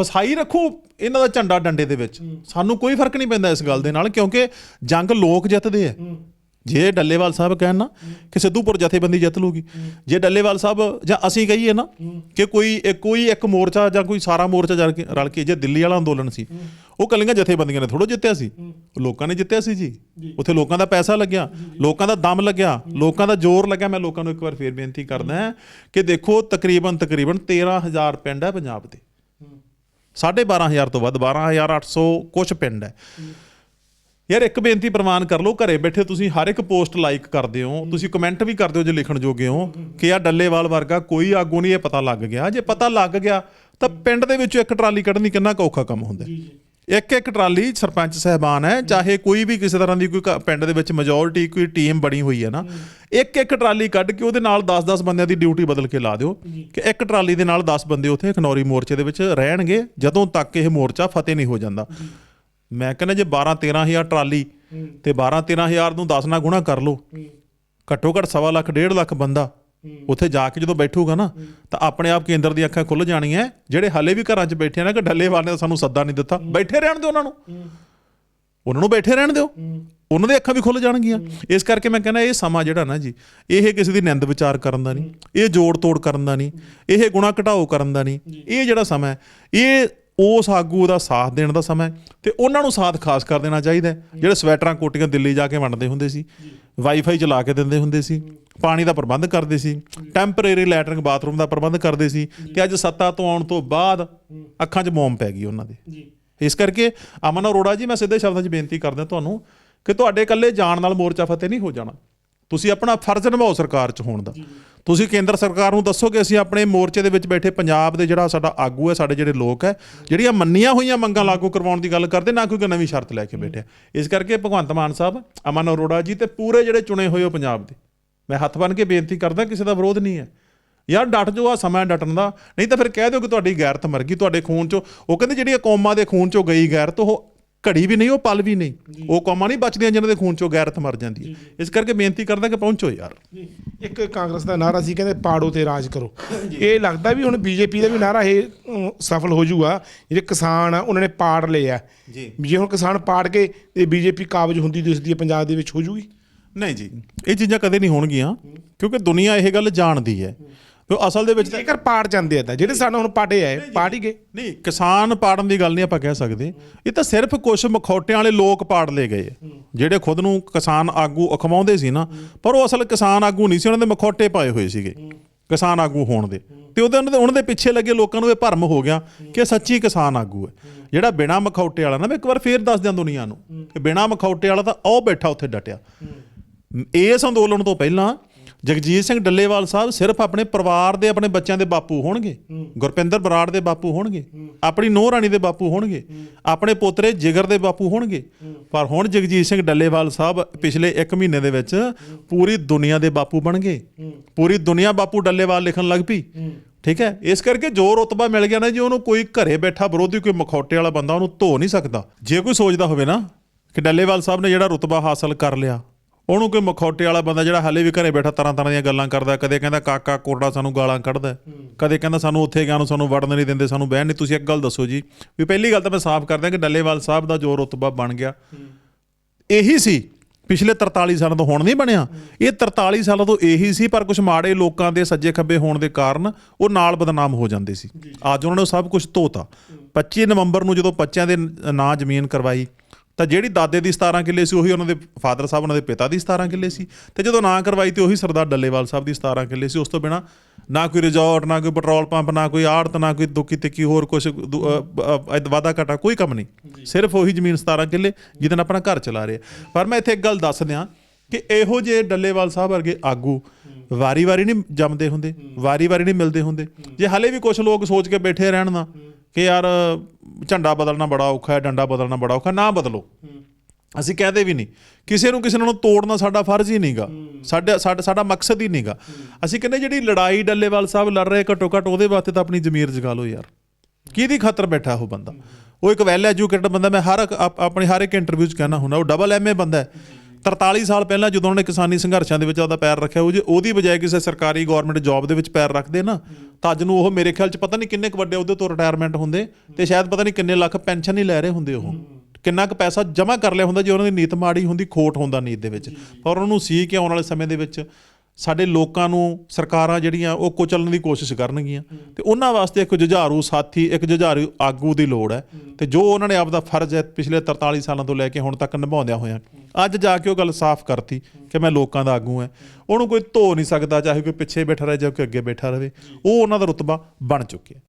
ਫਸਾਈ ਰੱਖੋ ਇਹਨਾਂ ਦਾ ਝੰਡਾ ਡੰਡੇ ਦੇ ਵਿੱਚ। ਸਾਨੂੰ ਕੋਈ ਫ਼ਰਕ ਨਹੀਂ ਪੈਂਦਾ ਇਸ ਗੱਲ ਦੇ ਨਾਲ ਕਿਉਂਕਿ ਜੰਗ ਲੋਕ ਜਿੱਤਦੇ ਆ। ਜੇ ਡੱਲੇਵਾਲ ਸਾਹਿਬ ਕਹਿਣ ਨਾ ਕਿ ਸਿੱਧੂਪੁਰ ਜਥੇਬੰਦੀ ਜਿੱਤ ਲੂਗੀ। ਜੇ ਡੱਲੇਵਾਲ ਸਾਹਿਬ ਜਾਂ ਅਸੀਂ ਕਹੀਏ ਨਾ ਕਿ ਕੋਈ ਇੱਕ- ਕੋਈ ਇੱਕ ਮੋਰਚਾ ਜਾਂ ਕੋਈ ਸਾਰਾ ਮੋਰਚਾ ਜਲ ਕੇ ਰਲ ਕੇ ਜੇ ਦਿੱਲੀ ਵਾਲਾ ਅੰਦੋਲਨ ਸੀ ਉਹ ਕੱਲੀਆਂ ਜਥੇਬੰਦੀਆਂ ਨੇ ਥੋੜੋ ਜਿੱਤਿਆ ਸੀ। ਲੋਕਾਂ ਨੇ ਜਿੱਤਿਆ ਸੀ ਜੀ। ਉੱਥੇ ਲੋਕਾਂ ਦਾ ਪੈਸਾ ਲੱਗਿਆ ਲੋਕਾਂ ਦਾ ਦਮ ਲੱਗਿਆ ਲੋਕਾਂ ਦਾ ਜ਼ੋਰ ਲੱਗਿਆ। ਮੈਂ ਲੋਕਾਂ ਨੂੰ ਇੱਕ ਵਾਰ ਫੇਰ ਬੇਨਤੀ ਕਰਦਾ ਹਾਂ ਕਿ ਦੇਖੋ ਤਕਰੀਬਨ ਤਕਰੀਬਨ 13000 ਪਿੰਡ ਹੈ ਪੰਜਾਬ ਦੇ। 12500 ਤੋਂ ਵੱਧ 12800 ਕੁਝ ਪਿੰਡ ਹੈ। ਯਾਰ ਇੱਕ ਬੇਨਤੀ ਪ੍ਰਵਾਨ ਕਰ ਲਓ ਘਰੇ ਬੈਠੇ ਤੁਸੀਂ ਹਰ ਇੱਕ ਪੋਸਟ ਲਾਈਕ ਕਰਦੇ ਹੋ ਤੁਸੀਂ ਕਮੈਂਟ ਵੀ ਕਰਦੇ ਹੋ ਜੇ ਲਿਖਣ ਜੋਗੇ ਹੋ ਕਿ ਆ ਡੱਲੇਵਾਲ ਵਰਗਾ ਕੋਈ ਆਗੂ ਨਹੀਂ ਇਹ ਪਤਾ ਲੱਗ ਗਿਆ। ਜੇ ਪਤਾ ਲੱਗ ਗਿਆ ਤਾਂ ਪਿੰਡ ਦੇ ਵਿੱਚੋਂ ਇੱਕ ਟਰਾਲੀ ਕੱਢਣੀ ਕਿੰਨਾ ਔਖਾ ਕੰਮ ਹੁੰਦਾ। ਇੱਕ ਇੱਕ ਟਰਾਲੀ ਸਰਪੰਚ ਸਹਿਬਾਨ ਹੈ ਚਾਹੇ ਕੋਈ ਵੀ ਕਿਸੇ ਤਰ੍ਹਾਂ ਦੀ ਕੋਈ ਪਿੰਡ ਦੇ ਵਿੱਚ ਮੈਜੋਰਿਟੀ ਕੋਈ ਟੀਮ ਬਣੀ ਹੋਈ ਹੈ ਨਾ ਇੱਕ ਇੱਕ ਟਰਾਲੀ ਕੱਢ ਕੇ ਉਹਦੇ ਨਾਲ 10-10 ਬੰਦਿਆਂ ਦੀ ਡਿਊਟੀ ਬਦਲ ਕੇ ਲਾ ਦਿਓ ਕਿ ਇੱਕ ਟਰਾਲੀ ਦੇ ਨਾਲ 10 ਬੰਦੇ ਉੱਥੇ ਖਨੌਰੀ ਮੋਰਚੇ ਦੇ ਵਿੱਚ ਰਹਿਣਗੇ ਜਦੋਂ ਤੱਕ ਇਹ ਮੋਰਚਾ ਫਤਿਹ ਨਹੀਂ ਹੋ ਜਾਂਦਾ। ਮੈਂ ਕਹਿੰਦਾ ਜੇ 12-13000 ਟਰਾਲੀ ਤੇ 12-13000 ਨੂੰ 10 ਨਾਲ ਗੁਣਾ ਕਰ ਲਓ ਘੱਟੋ ਘੱਟ ਸਵਾ ਲੱਖ ਡੇਢ ਲੱਖ ਬੰਦਾ ਉੱਥੇ ਜਾ ਕੇ ਜਦੋਂ ਬੈਠੂਗਾ ਨਾ ਤਾਂ ਆਪਣੇ ਆਪ ਕੇਂਦਰ ਦੀਆਂ ਅੱਖਾਂ ਖੁੱਲ ਜਾਣੀਆਂ ਜਿਹੜੇ ਹਾਲੇ ਵੀ ਘਰਾਂ 'ਚ ਬੈਠੇ ਆ ਨਾ ਕਿ ਡੱਲੇਵਾਲ ਨੇ ਤਾਂ ਸਾਨੂੰ ਸੱਦਾ ਨਹੀਂ ਦਿੱਤਾ। ਬੈਠੇ ਰਹਿਣ ਦਿਓ ਉਹਨਾਂ ਨੂੰ। ਉਹਨਾਂ ਨੂੰ ਬੈਠੇ ਰਹਿਣ ਦਿਓ। ਉਹਨਾਂ ਦੀਆਂ ਅੱਖਾਂ ਵੀ ਖੁੱਲ ਜਾਣਗੀਆਂ। ਇਸ ਕਰਕੇ ਮੈਂ ਕਹਿੰਦਾ ਇਹ ਸਮਾਂ ਜਿਹੜਾ ਨਾ ਜੀ ਇਹ ਕਿਸੇ ਦੀ ਨਿੰਦ ਵਿਚਾਰ ਕਰਨ ਦਾ ਨਹੀਂ ਇਹ ਜੋੜ ਤੋੜ ਕਰਨ ਦਾ ਨਹੀਂ ਇਹ ਗੁਣਾ ਘਟਾਓ ਕਰਨ ਦਾ ਨਹੀਂ। ਇਹ ਜਿਹੜਾ ਸਮਾਂ ਹੈ ਇਹ ਉਸ ਆਗੂ ਦਾ ਸਾਥ ਦੇਣ ਦਾ ਸਮਾਂ ਤੇ ਉਹਨਾਂ ਨੂੰ ਸਾਥ ਖਾਸ ਕਰ ਦੇਣਾ ਚਾਹੀਦਾ ਜਿਹੜੇ ਸਵੈਟਰਾਂ ਕੋਟੀਆਂ ਦਿੱਲੀ ਜਾ ਕੇ ਵੰਡਦੇ ਹੁੰਦੇ ਸੀ ਵਾਈਫਾਈ ਚਲਾ ਕੇ ਦਿੰਦੇ ਹੁੰਦੇ ਸੀ ਪਾਣੀ ਦਾ ਪ੍ਰਬੰਧ ਕਰਦੇ ਸੀ ਟੈਂਪਰੇਰੀ ਲੈਟਰਿੰਗ ਬਾਥਰੂਮ ਦਾ ਪ੍ਰਬੰਧ ਕਰਦੇ ਸੀ ਤੇ ਅੱਜ ਸੱਤਾ ਤੋਂ ਆਉਣ ਤੋਂ ਬਾਅਦ ਅੱਖਾਂ 'ਚ ਮੋਮ ਪੈ ਗਈ ਉਹਨਾਂ ਦੇ। ਇਸ ਕਰਕੇ ਅਮਨ ਅਰੋੜਾ ਜੀ ਮੈਂ ਸਿੱਧੇ ਸ਼ਬਦਾਂ 'ਚ ਬੇਨਤੀ ਕਰਦਾ ਤੁਹਾਨੂੰ ਕਿ ਤੁਹਾਡੇ ਇਕੱਲੇ ਜਾਣ ਨਾਲ ਮੋਰਚਾ ਫਤਿਹ ਨਹੀਂ ਹੋ ਜਾਣਾ। ਤੁਸੀਂ ਆਪਣਾ ਫਰਜ਼ ਨਿਭਾਓ ਸਰਕਾਰ 'ਚ ਹੋਣ ਦਾ। ਤੁਸੀਂ ਕੇਂਦਰ ਸਰਕਾਰ ਨੂੰ ਦੱਸੋ ਕਿ ਅਸੀਂ ਆਪਣੇ ਮੋਰਚੇ ਦੇ ਵਿੱਚ ਬੈਠੇ ਪੰਜਾਬ ਦੇ ਜਿਹੜਾ ਸਾਡਾ ਆਗੂ ਹੈ, ਸਾਡੇ ਜਿਹੜੇ ਲੋਕ ਹੈ, ਜਿਹੜੀਆਂ ਮੰਨੀਆਂ ਹੋਈਆਂ ਮੰਗਾਂ ਲਾਗੂ ਕਰਵਾਉਣ ਦੀ ਗੱਲ ਕਰਦੇ, ਨਾ ਕੋਈ ਨਵੀਂ ਸ਼ਰਤ ਲੈ ਕੇ ਬੈਠਿਆ ਇਸ ਕਰਕੇ ਭਗਵੰਤ ਮਾਨ ਸਾਹਿਬ, ਅਮਨ ਅਰੋੜਾ ਜੀ ਤੇ ਪੂਰੇ ਜਿਹੜੇ ਚੁਣੇ ਹੋਏ ਉਹ ਪੰਜਾਬ ਦੇ। ਮੈਂ ਹੱਥ ਬੰਨ ਕੇ ਬੇਨਤੀ ਕਰਦਾ, ਕਿਸੇ ਦਾ ਵਿਰੋਧ ਨਹੀਂ ਹੈ। ਯਾਰ ਡਟ ਜੋ ਆ ਸਮਾਂ ਡਟਣ ਦਾ। ਨਹੀਂ ਤਾਂ ਫਿਰ ਕਹਿ ਦਿਓ ਕਿ ਤੁਹਾਡੀ ਗੈਰਤ ਮਰ ਗਈ, ਤੁਹਾਡੇ ਖੂਨ ਚੋਂ, ਉਹ ਕਹਿੰਦੇ ਜਿਹੜੀ ਕੌਮਾਂ ਦੇ ਖੂਨ ਚੋਂ ਗਈ ਗੈਰਤ, ਉਹ ਘੜੀ ਵੀ ਨਹੀਂ ਉਹ ਪਲ ਵੀ ਨਹੀਂ। ਉਹ ਕੌਮਾਂ ਨਹੀਂ ਬਚਦੀਆਂ ਜਿਨ੍ਹਾਂ ਦੇ ਖੂਨ ਚੋਂ ਗੈਰਤ ਮਰ ਜਾਂਦੀ ਹੈ। ਇਸ ਕਰਕੇ ਬੇਨਤੀ ਕਰਦਾ ਕਿ ਪਹੁੰਚੋ ਯਾਰ। ਇੱਕ ਕਾਂਗਰਸ ਦਾ ਨਾਰਾ ਸੀ ਕਹਿੰਦੇ ਪਾੜੋ ਤੇ ਰਾਜ ਕਰੋ। ਇਹ ਲੱਗਦਾ ਵੀ ਹੁਣ ਬੀਜੇਪੀ ਦਾ ਵੀ ਨਾਰਾ ਇਹ ਸਫਲ ਹੋ ਜਾਊਗਾ ਜਿਹੜੇ ਕਿਸਾਨ ਆ ਉਹਨਾਂ ਨੇ ਪਾੜ ਲਏ ਆ। ਜੀ। ਜੇ ਹੁਣ ਕਿਸਾਨ ਪਾੜ ਕੇ ਤੇ ਬੀਜੇਪੀ ਕਾਬਜ ਹੁੰਦੀ ਦਿਸਦੀ ਹੈ ਪੰਜਾਬ ਦੇ ਵਿੱਚ ਹੋ ਜੂਗੀ। ਨਹੀਂ ਜੀ ਇਹ ਚੀਜ਼ਾਂ ਕਦੇ ਨਹੀਂ ਹੋਣਗੀਆਂ ਕਿਉਂਕਿ ਦੁਨੀਆ ਇਹ ਗੱਲ ਜਾਣਦੀ ਹੈ। ਕਿ ਅਸਲ ਦੇ ਵਿੱਚ ਤਾਂ ਜੇਕਰ ਪਾੜ ਜਾਂਦੇ ਆ ਤਾਂ ਜਿਹੜੇ ਸਾਨੂੰ ਹੁਣ ਪਾੜੇ ਆਏ ਪਾੜ ਹੀ ਗਏ। ਨਹੀਂ ਕਿਸਾਨ ਪਾੜਨ ਦੀ ਗੱਲ ਨਹੀਂ ਆਪਾਂ ਕਹਿ ਸਕਦੇ। ਇਹ ਤਾਂ ਸਿਰਫ ਕੁਝ ਮਖੌਟਿਆਂ ਵਾਲੇ ਲੋਕ ਪਾੜ ਲਏ ਗਏ। ਜਿਹੜੇ ਖੁਦ ਨੂੰ ਕਿਸਾਨ ਆਗੂ ਅਖਵਾਉਂਦੇ ਸੀ ਨਾ। ਪਰ ਉਹ ਅਸਲ ਕਿਸਾਨ ਆਗੂ ਨਹੀਂ ਸੀ ਉਹਨਾਂ ਦੇ ਮਖੌਟੇ ਪਾਏ ਹੋਏ ਸੀਗੇ ਕਿਸਾਨ ਆਗੂ ਹੋਣ ਦੇ। ਤੇ ਉਹਦੇ ਉਹਨਾਂ ਦੇ ਉਹਨਾਂ ਦੇ ਪਿੱਛੇ ਲੱਗੇ ਲੋਕਾਂ ਨੂੰ ਇਹ ਭਰਮ ਹੋ ਗਿਆ ਕਿ ਸੱਚੀ ਕਿਸਾਨ ਆਗੂ ਹੈ। ਜਿਹੜਾ ਬਿਨਾ ਮਖੌਟੇ ਵਾਲਾ ਨਾ ਮੈਂ ਇੱਕ ਵਾਰ ਫੇਰ ਦੱਸ ਦਿਆਂ ਦੁਨੀਆ ਨੂੰ ਕਿ ਬਿਨਾ ਮਖੌਟੇ ਵਾਲਾ ਤਾਂ ਉਹ ਬੈਠਾ ਉੱਥੇ ਡਟਿਆ। ਇਸ ਅੰਦੋਲਨ ਤੋਂ ਪਹਿਲਾਂ ਜਗਜੀਤ ਸਿੰਘ ਡੱਲੇਵਾਲ ਸਾਹਿਬ ਸਿਰਫ ਆਪਣੇ ਪਰਿਵਾਰ ਦੇ ਆਪਣੇ ਬੱਚਿਆਂ ਦੇ ਬਾਪੂ ਹੋਣਗੇ। ਗੁਰਪਿੰਦਰ ਬਰਾੜ ਦੇ ਬਾਪੂ ਹੋਣਗੇ। ਆਪਣੀ ਨੂੰਹ ਰਾਣੀ ਦੇ ਬਾਪੂ ਹੋਣਗੇ। ਆਪਣੇ ਪੋਤਰੇ ਜਿਗਰ ਦੇ ਬਾਪੂ ਹੋਣਗੇ। ਪਰ ਹੁਣ ਜਗਜੀਤ ਸਿੰਘ ਡੱਲੇਵਾਲ ਸਾਹਿਬ ਪਿਛਲੇ 1 ਮਹੀਨੇ ਦੇ ਵਿੱਚ ਪੂਰੀ ਦੁਨੀਆ ਦੇ ਬਾਪੂ ਬਣ ਗਏ। ਪੂਰੀ ਦੁਨੀਆ ਬਾਪੂ ਡੱਲੇਵਾਲ ਲਿਖਣ ਲੱਗ ਪਈ। ਠੀਕ ਹੈ? ਇਸ ਕਰਕੇ ਜੋ ਰੁਤਬਾ ਮਿਲ ਗਿਆ ਨਾ ਜੀ ਉਹਨੂੰ ਕੋਈ ਘਰੇ ਬੈਠਾ ਵਿਰੋਧੀ ਕੋਈ ਮਖੌਟੇ ਵਾਲਾ ਬੰਦਾ ਉਹਨੂੰ ਧੋ ਨਹੀਂ ਸਕਦਾ। ਜੇ ਕੋਈ ਸੋਚਦਾ ਹੋਵੇ ਨਾ ਕਿ ਡੱਲੇਵਾਲ ਸਾਹਿਬ ਨੇ ਜਿਹੜਾ ਰੁਤਬਾ ਹਾਸਲ ਕਰ ਲਿਆ ਉਹਨੂੰ ਕੋਈ ਮਖੌਟੇ ਵਾਲਾ ਬੰਦਾ ਜਿਹੜਾ ਹਾਲੇ ਵੀ ਘਰੇ ਬੈਠਾ ਤਰ੍ਹਾਂ ਤਰ੍ਹਾਂ ਦੀਆਂ ਗੱਲਾਂ ਕਰਦਾ ਕਦੇ ਕਹਿੰਦਾ ਕਾਕਾ ਕੋਰਡਾ ਸਾਨੂੰ ਗਾਲਾਂ ਕੱਢਦਾ। ਕਦੇ ਕਹਿੰਦਾ ਸਾਨੂੰ ਉੱਥੇ ਗਿਆ ਨੂੰ ਸਾਨੂੰ ਵੜਨ ਨਹੀਂ ਦਿੰਦੇ ਸਾਨੂੰ ਬਹਿਣ ਨਹੀਂ। ਤੁਸੀਂ ਇੱਕ ਗੱਲ ਦੱਸੋ ਜੀ ਵੀ ਪਹਿਲੀ ਗੱਲ ਤਾਂ ਮੈਂ ਸਾਫ਼ ਕਰਦਾ ਕਿ ਡੱਲੇਵਾਲ ਸਾਹਿਬ ਦਾ ਜੋ ਰੁਤਬਾ ਬਣ ਗਿਆ ਇਹੀ ਸੀ। ਪਿਛਲੇ 43 ਸਾਲਾਂ ਤੋਂ ਹੁਣ ਨਹੀਂ ਬਣਿਆ। ਇਹ 43 ਸਾਲਾਂ ਤੋਂ ਇਹੀ ਸੀ ਪਰ ਕੁਝ ਮਾੜੇ ਲੋਕਾਂ ਦੇ ਸੱਜੇ ਖੱਬੇ ਹੋਣ ਦੇ ਕਾਰਨ ਉਹ ਨਾਲ ਬਦਨਾਮ ਹੋ ਜਾਂਦੇ ਸੀ। ਅੱਜ ਉਹਨਾਂ ਨੇ ਸਭ ਕੁਝ ਧੋਤਾ। 25 ਨਵੰਬਰ ਨੂੰ ਜਦੋਂ ਬੱਚਿਆਂ ਦੇ ਨਾਂ ਜ਼ਮੀਨ ਕਰਵਾਈ ਤਾਂ ਜਿਹੜੀ ਦਾਦੇ ਦੀ 17 ਕਿੱਲੇ ਸੀ ਉਹੀ ਉਹਨਾਂ ਦੇ ਫਾਦਰ ਸਾਹਿਬ ਉਹਨਾਂ ਦੇ ਪਿਤਾ ਦੀ 17 ਕਿੱਲੇ ਸੀ। ਤੇ ਜਦੋਂ ਨਾਂ ਕਰਵਾਈ ਤੇ ਉਹੀ ਸਰਦਾਰ ਡੱਲੇਵਾਲ ਸਾਹਿਬ ਦੀ 17 ਕਿੱਲੇ ਸੀ। ਉਸ ਤੋਂ ਬਿਨਾ ਨਾ ਕੋਈ ਰਿਜ਼ੋਰਟ ਨਾ ਕੋਈ ਪੈਟਰੋਲ ਪੰਪ ਨਾ ਕੋਈ ਆੜਤ ਨਾ ਕੋਈ ਦੁੱਕੀ ਤਿੱਕੀ ਹੋਰ ਕੁਝ ਵਾਦਾ ਘਟਾ ਕੋਈ ਕੰਮ ਨਹੀਂ। ਸਿਰਫ ਉਹੀ ਜ਼ਮੀਨ 17 ਕਿੱਲੇ ਜਿਹਦੇ ਨਾਲ ਆਪਣਾ ਘਰ ਚਲਾ ਰਹੇ। ਪਰ ਮੈਂ ਇੱਥੇ ਇੱਕ ਗੱਲ ਦੱਸ ਦਿਆਂ ਕਿ ਇਹੋ ਜਿਹੇ ਡੱਲੇਵਾਲ ਸਾਹਿਬ ਵਰਗੇ ਆਗੂ ਵਾਰੀ-ਵਾਰੀ ਨਹੀਂ ਜੰਮਦੇ ਹੁੰਦੇ ਵਾਰੀ-ਵਾਰੀ ਨਹੀਂ ਮਿਲਦੇ ਹੁੰਦੇ। ਜੇ ਹਲੇ ਵੀ ਕੁਝ ਲੋਕ ਸੋਚ ਕੇ ਬੈਠੇ ਰਹਿਣ ਨਾ ਕਿ ਯਾਰ, ਝੰਡਾ ਬਦਲਣਾ ਬੜਾ ਔਖਾ ਹੈ, ਡੰਡਾ ਬਦਲਣਾ ਬੜਾ ਔਖਾ ਨਾ ਬਦਲੋ। ਅਸੀਂ ਕਹਦੇ ਵੀ ਨਹੀਂ। ਕਿਸੇ ਨੂੰ ਕਿਸੇ ਨੂੰ ਤੋੜਨਾ ਸਾਡਾ ਫਰਜ਼ ਹੀ ਨਹੀਂਗਾ। ਸਾਡਾ ਸਾਡਾ ਸਾਡਾ ਮਕਸਦ ਹੀ ਨਹੀਂਗਾ। ਅਸੀਂ ਕਹਿੰਦੇ ਜਿਹੜੀ ਲੜਾਈ ਡੱਲੇਵਾਲ ਸਾਹਿਬ ਲੜ ਰਹੇ ਘੱਟੋ ਘੱਟ ਉਹਦੇ ਵਾਸਤੇ ਤਾਂ ਆਪਣੀ ਜ਼ਮੀਰ ਜਗਾ ਲਓ ਯਾਰ। ਕਿਹਦੀ ਖਾਤਰ ਬੈਠਾ ਉਹ ਬੰਦਾ? ਉਹ ਇੱਕ ਵੈਲ ਐਜੂਕੇਟਡ ਬੰਦਾ, ਮੈਂ ਹਰ ਆਪਣੇ ਹਰ ਇੱਕ ਇੰਟਰਵਿਊ 'ਚ ਕਹਿਣਾ ਹੁੰਦਾ, ਉਹ ਡਬਲ ਐਮਏ ਬੰਦਾ ਹੈ। 43 ਸਾਲ ਪਹਿਲਾਂ ਜਦੋਂ ਉਹਨੇ ਕਿਸਾਨੀ ਸੰਘਰਸ਼ਾਂ ਦੇ ਵਿੱਚ ਆਪਦਾ ਪੈਰ ਰੱਖਿਆ, ਉਹ ਜੇ ਉਹਦੀ ਬਜਾਏ ਕਿਸੇ ਸਰਕਾਰੀ ਗਵਰਨਮੈਂਟ ਜੌਬ ਦੇ ਵਿੱਚ ਪੈਰ ਰੱਖਦੇ ਨਾ, ਤਾਂ ਅੱਜ ਨੂੰ ਉਹ ਮੇਰੇ ਖਿਆਲ 'ਚ ਪਤਾ ਨਹੀਂ ਕਿੰਨੇ ਕੁ ਵੱਡੇ ਉਹਦੇ ਤੋਂ ਰਿਟਾਇਰਮੈਂਟ ਹੁੰਦੇ, ਤੇ ਸ਼ਾਇਦ ਪਤਾ ਨਹੀਂ ਕਿੰਨੇ ਲੱਖ ਪੈਨਸ਼ਨ ਹੀ ਲੈ ਰਹੇ ਹੁੰਦੇ ਉਹ। ਕਿੰਨਾ ਕੁ ਪੈਸਾ ਜਮ੍ਹਾਂ ਕਰ ਲਿਆ ਹੁੰਦਾ ਜੇ ਉਹਨਾਂ ਦੀ ਨੀਤ ਮਾੜੀ ਹੁੰਦੀ, ਖੋਟ ਹੁੰਦਾ ਨੀਤ ਦੇ ਵਿੱਚ। ਪਰ ਉਹਨਾਂ ਨੂੰ ਸੀ ਕਿ ਆਉਣ ਵਾਲੇ ਸਮੇਂ ਦੇ ਵਿੱਚ ਸਾਡੇ ਲੋਕਾਂ ਨੂੰ ਸਰਕਾਰਾਂ ਜਿਹੜੀਆਂ ਉਹ ਕੁਚਲਣ ਦੀ ਕੋਸ਼ਿਸ਼ ਕਰਨਗੀਆਂ। ਤੇ ਉਹਨਾਂ ਵਾਸਤੇ ਇੱਕ ਜੁਝਾਰੂ ਸਾਥੀ, ਇੱਕ ਜੁਝਾਰੂ ਆਗੂ ਦੀ ਲੋੜ ਹੈ। ਤੇ ਜੋ ਉਹਨਾਂ ਨੇ ਆਪਦਾ ਫਰਜ਼ ਹੈ ਪਿਛਲੇ 43 ਸਾਲਾਂ ਤੋਂ ਲੈ ਕੇ ਹੁਣ ਤੱਕ ਨਿਭਾਉਂਦਿਆਂ ਹੋਇਆਂ, ਅੱਜ ਜਾ ਕੇ ਉਹ ਗੱਲ ਸਾਫ਼ ਕਰਤੀ ਕਿ ਮੈਂ ਲੋਕਾਂ ਦਾ ਆਗੂ ਹਾਂ। ਉਹਨੂੰ ਕੋਈ ਧੋ ਨਹੀਂ ਸਕਦਾ, ਚਾਹੇ ਕੋਈ ਪਿੱਛੇ ਬੈਠਾ ਰਹੇ ਜਾਂ ਕੋਈ ਅੱਗੇ ਬੈਠਾ ਰਹੇ। ਉਹ ਉਹਨਾਂ ਦਾ ਰੁਤਬਾ ਬਣ ਚੁੱਕਿਆ।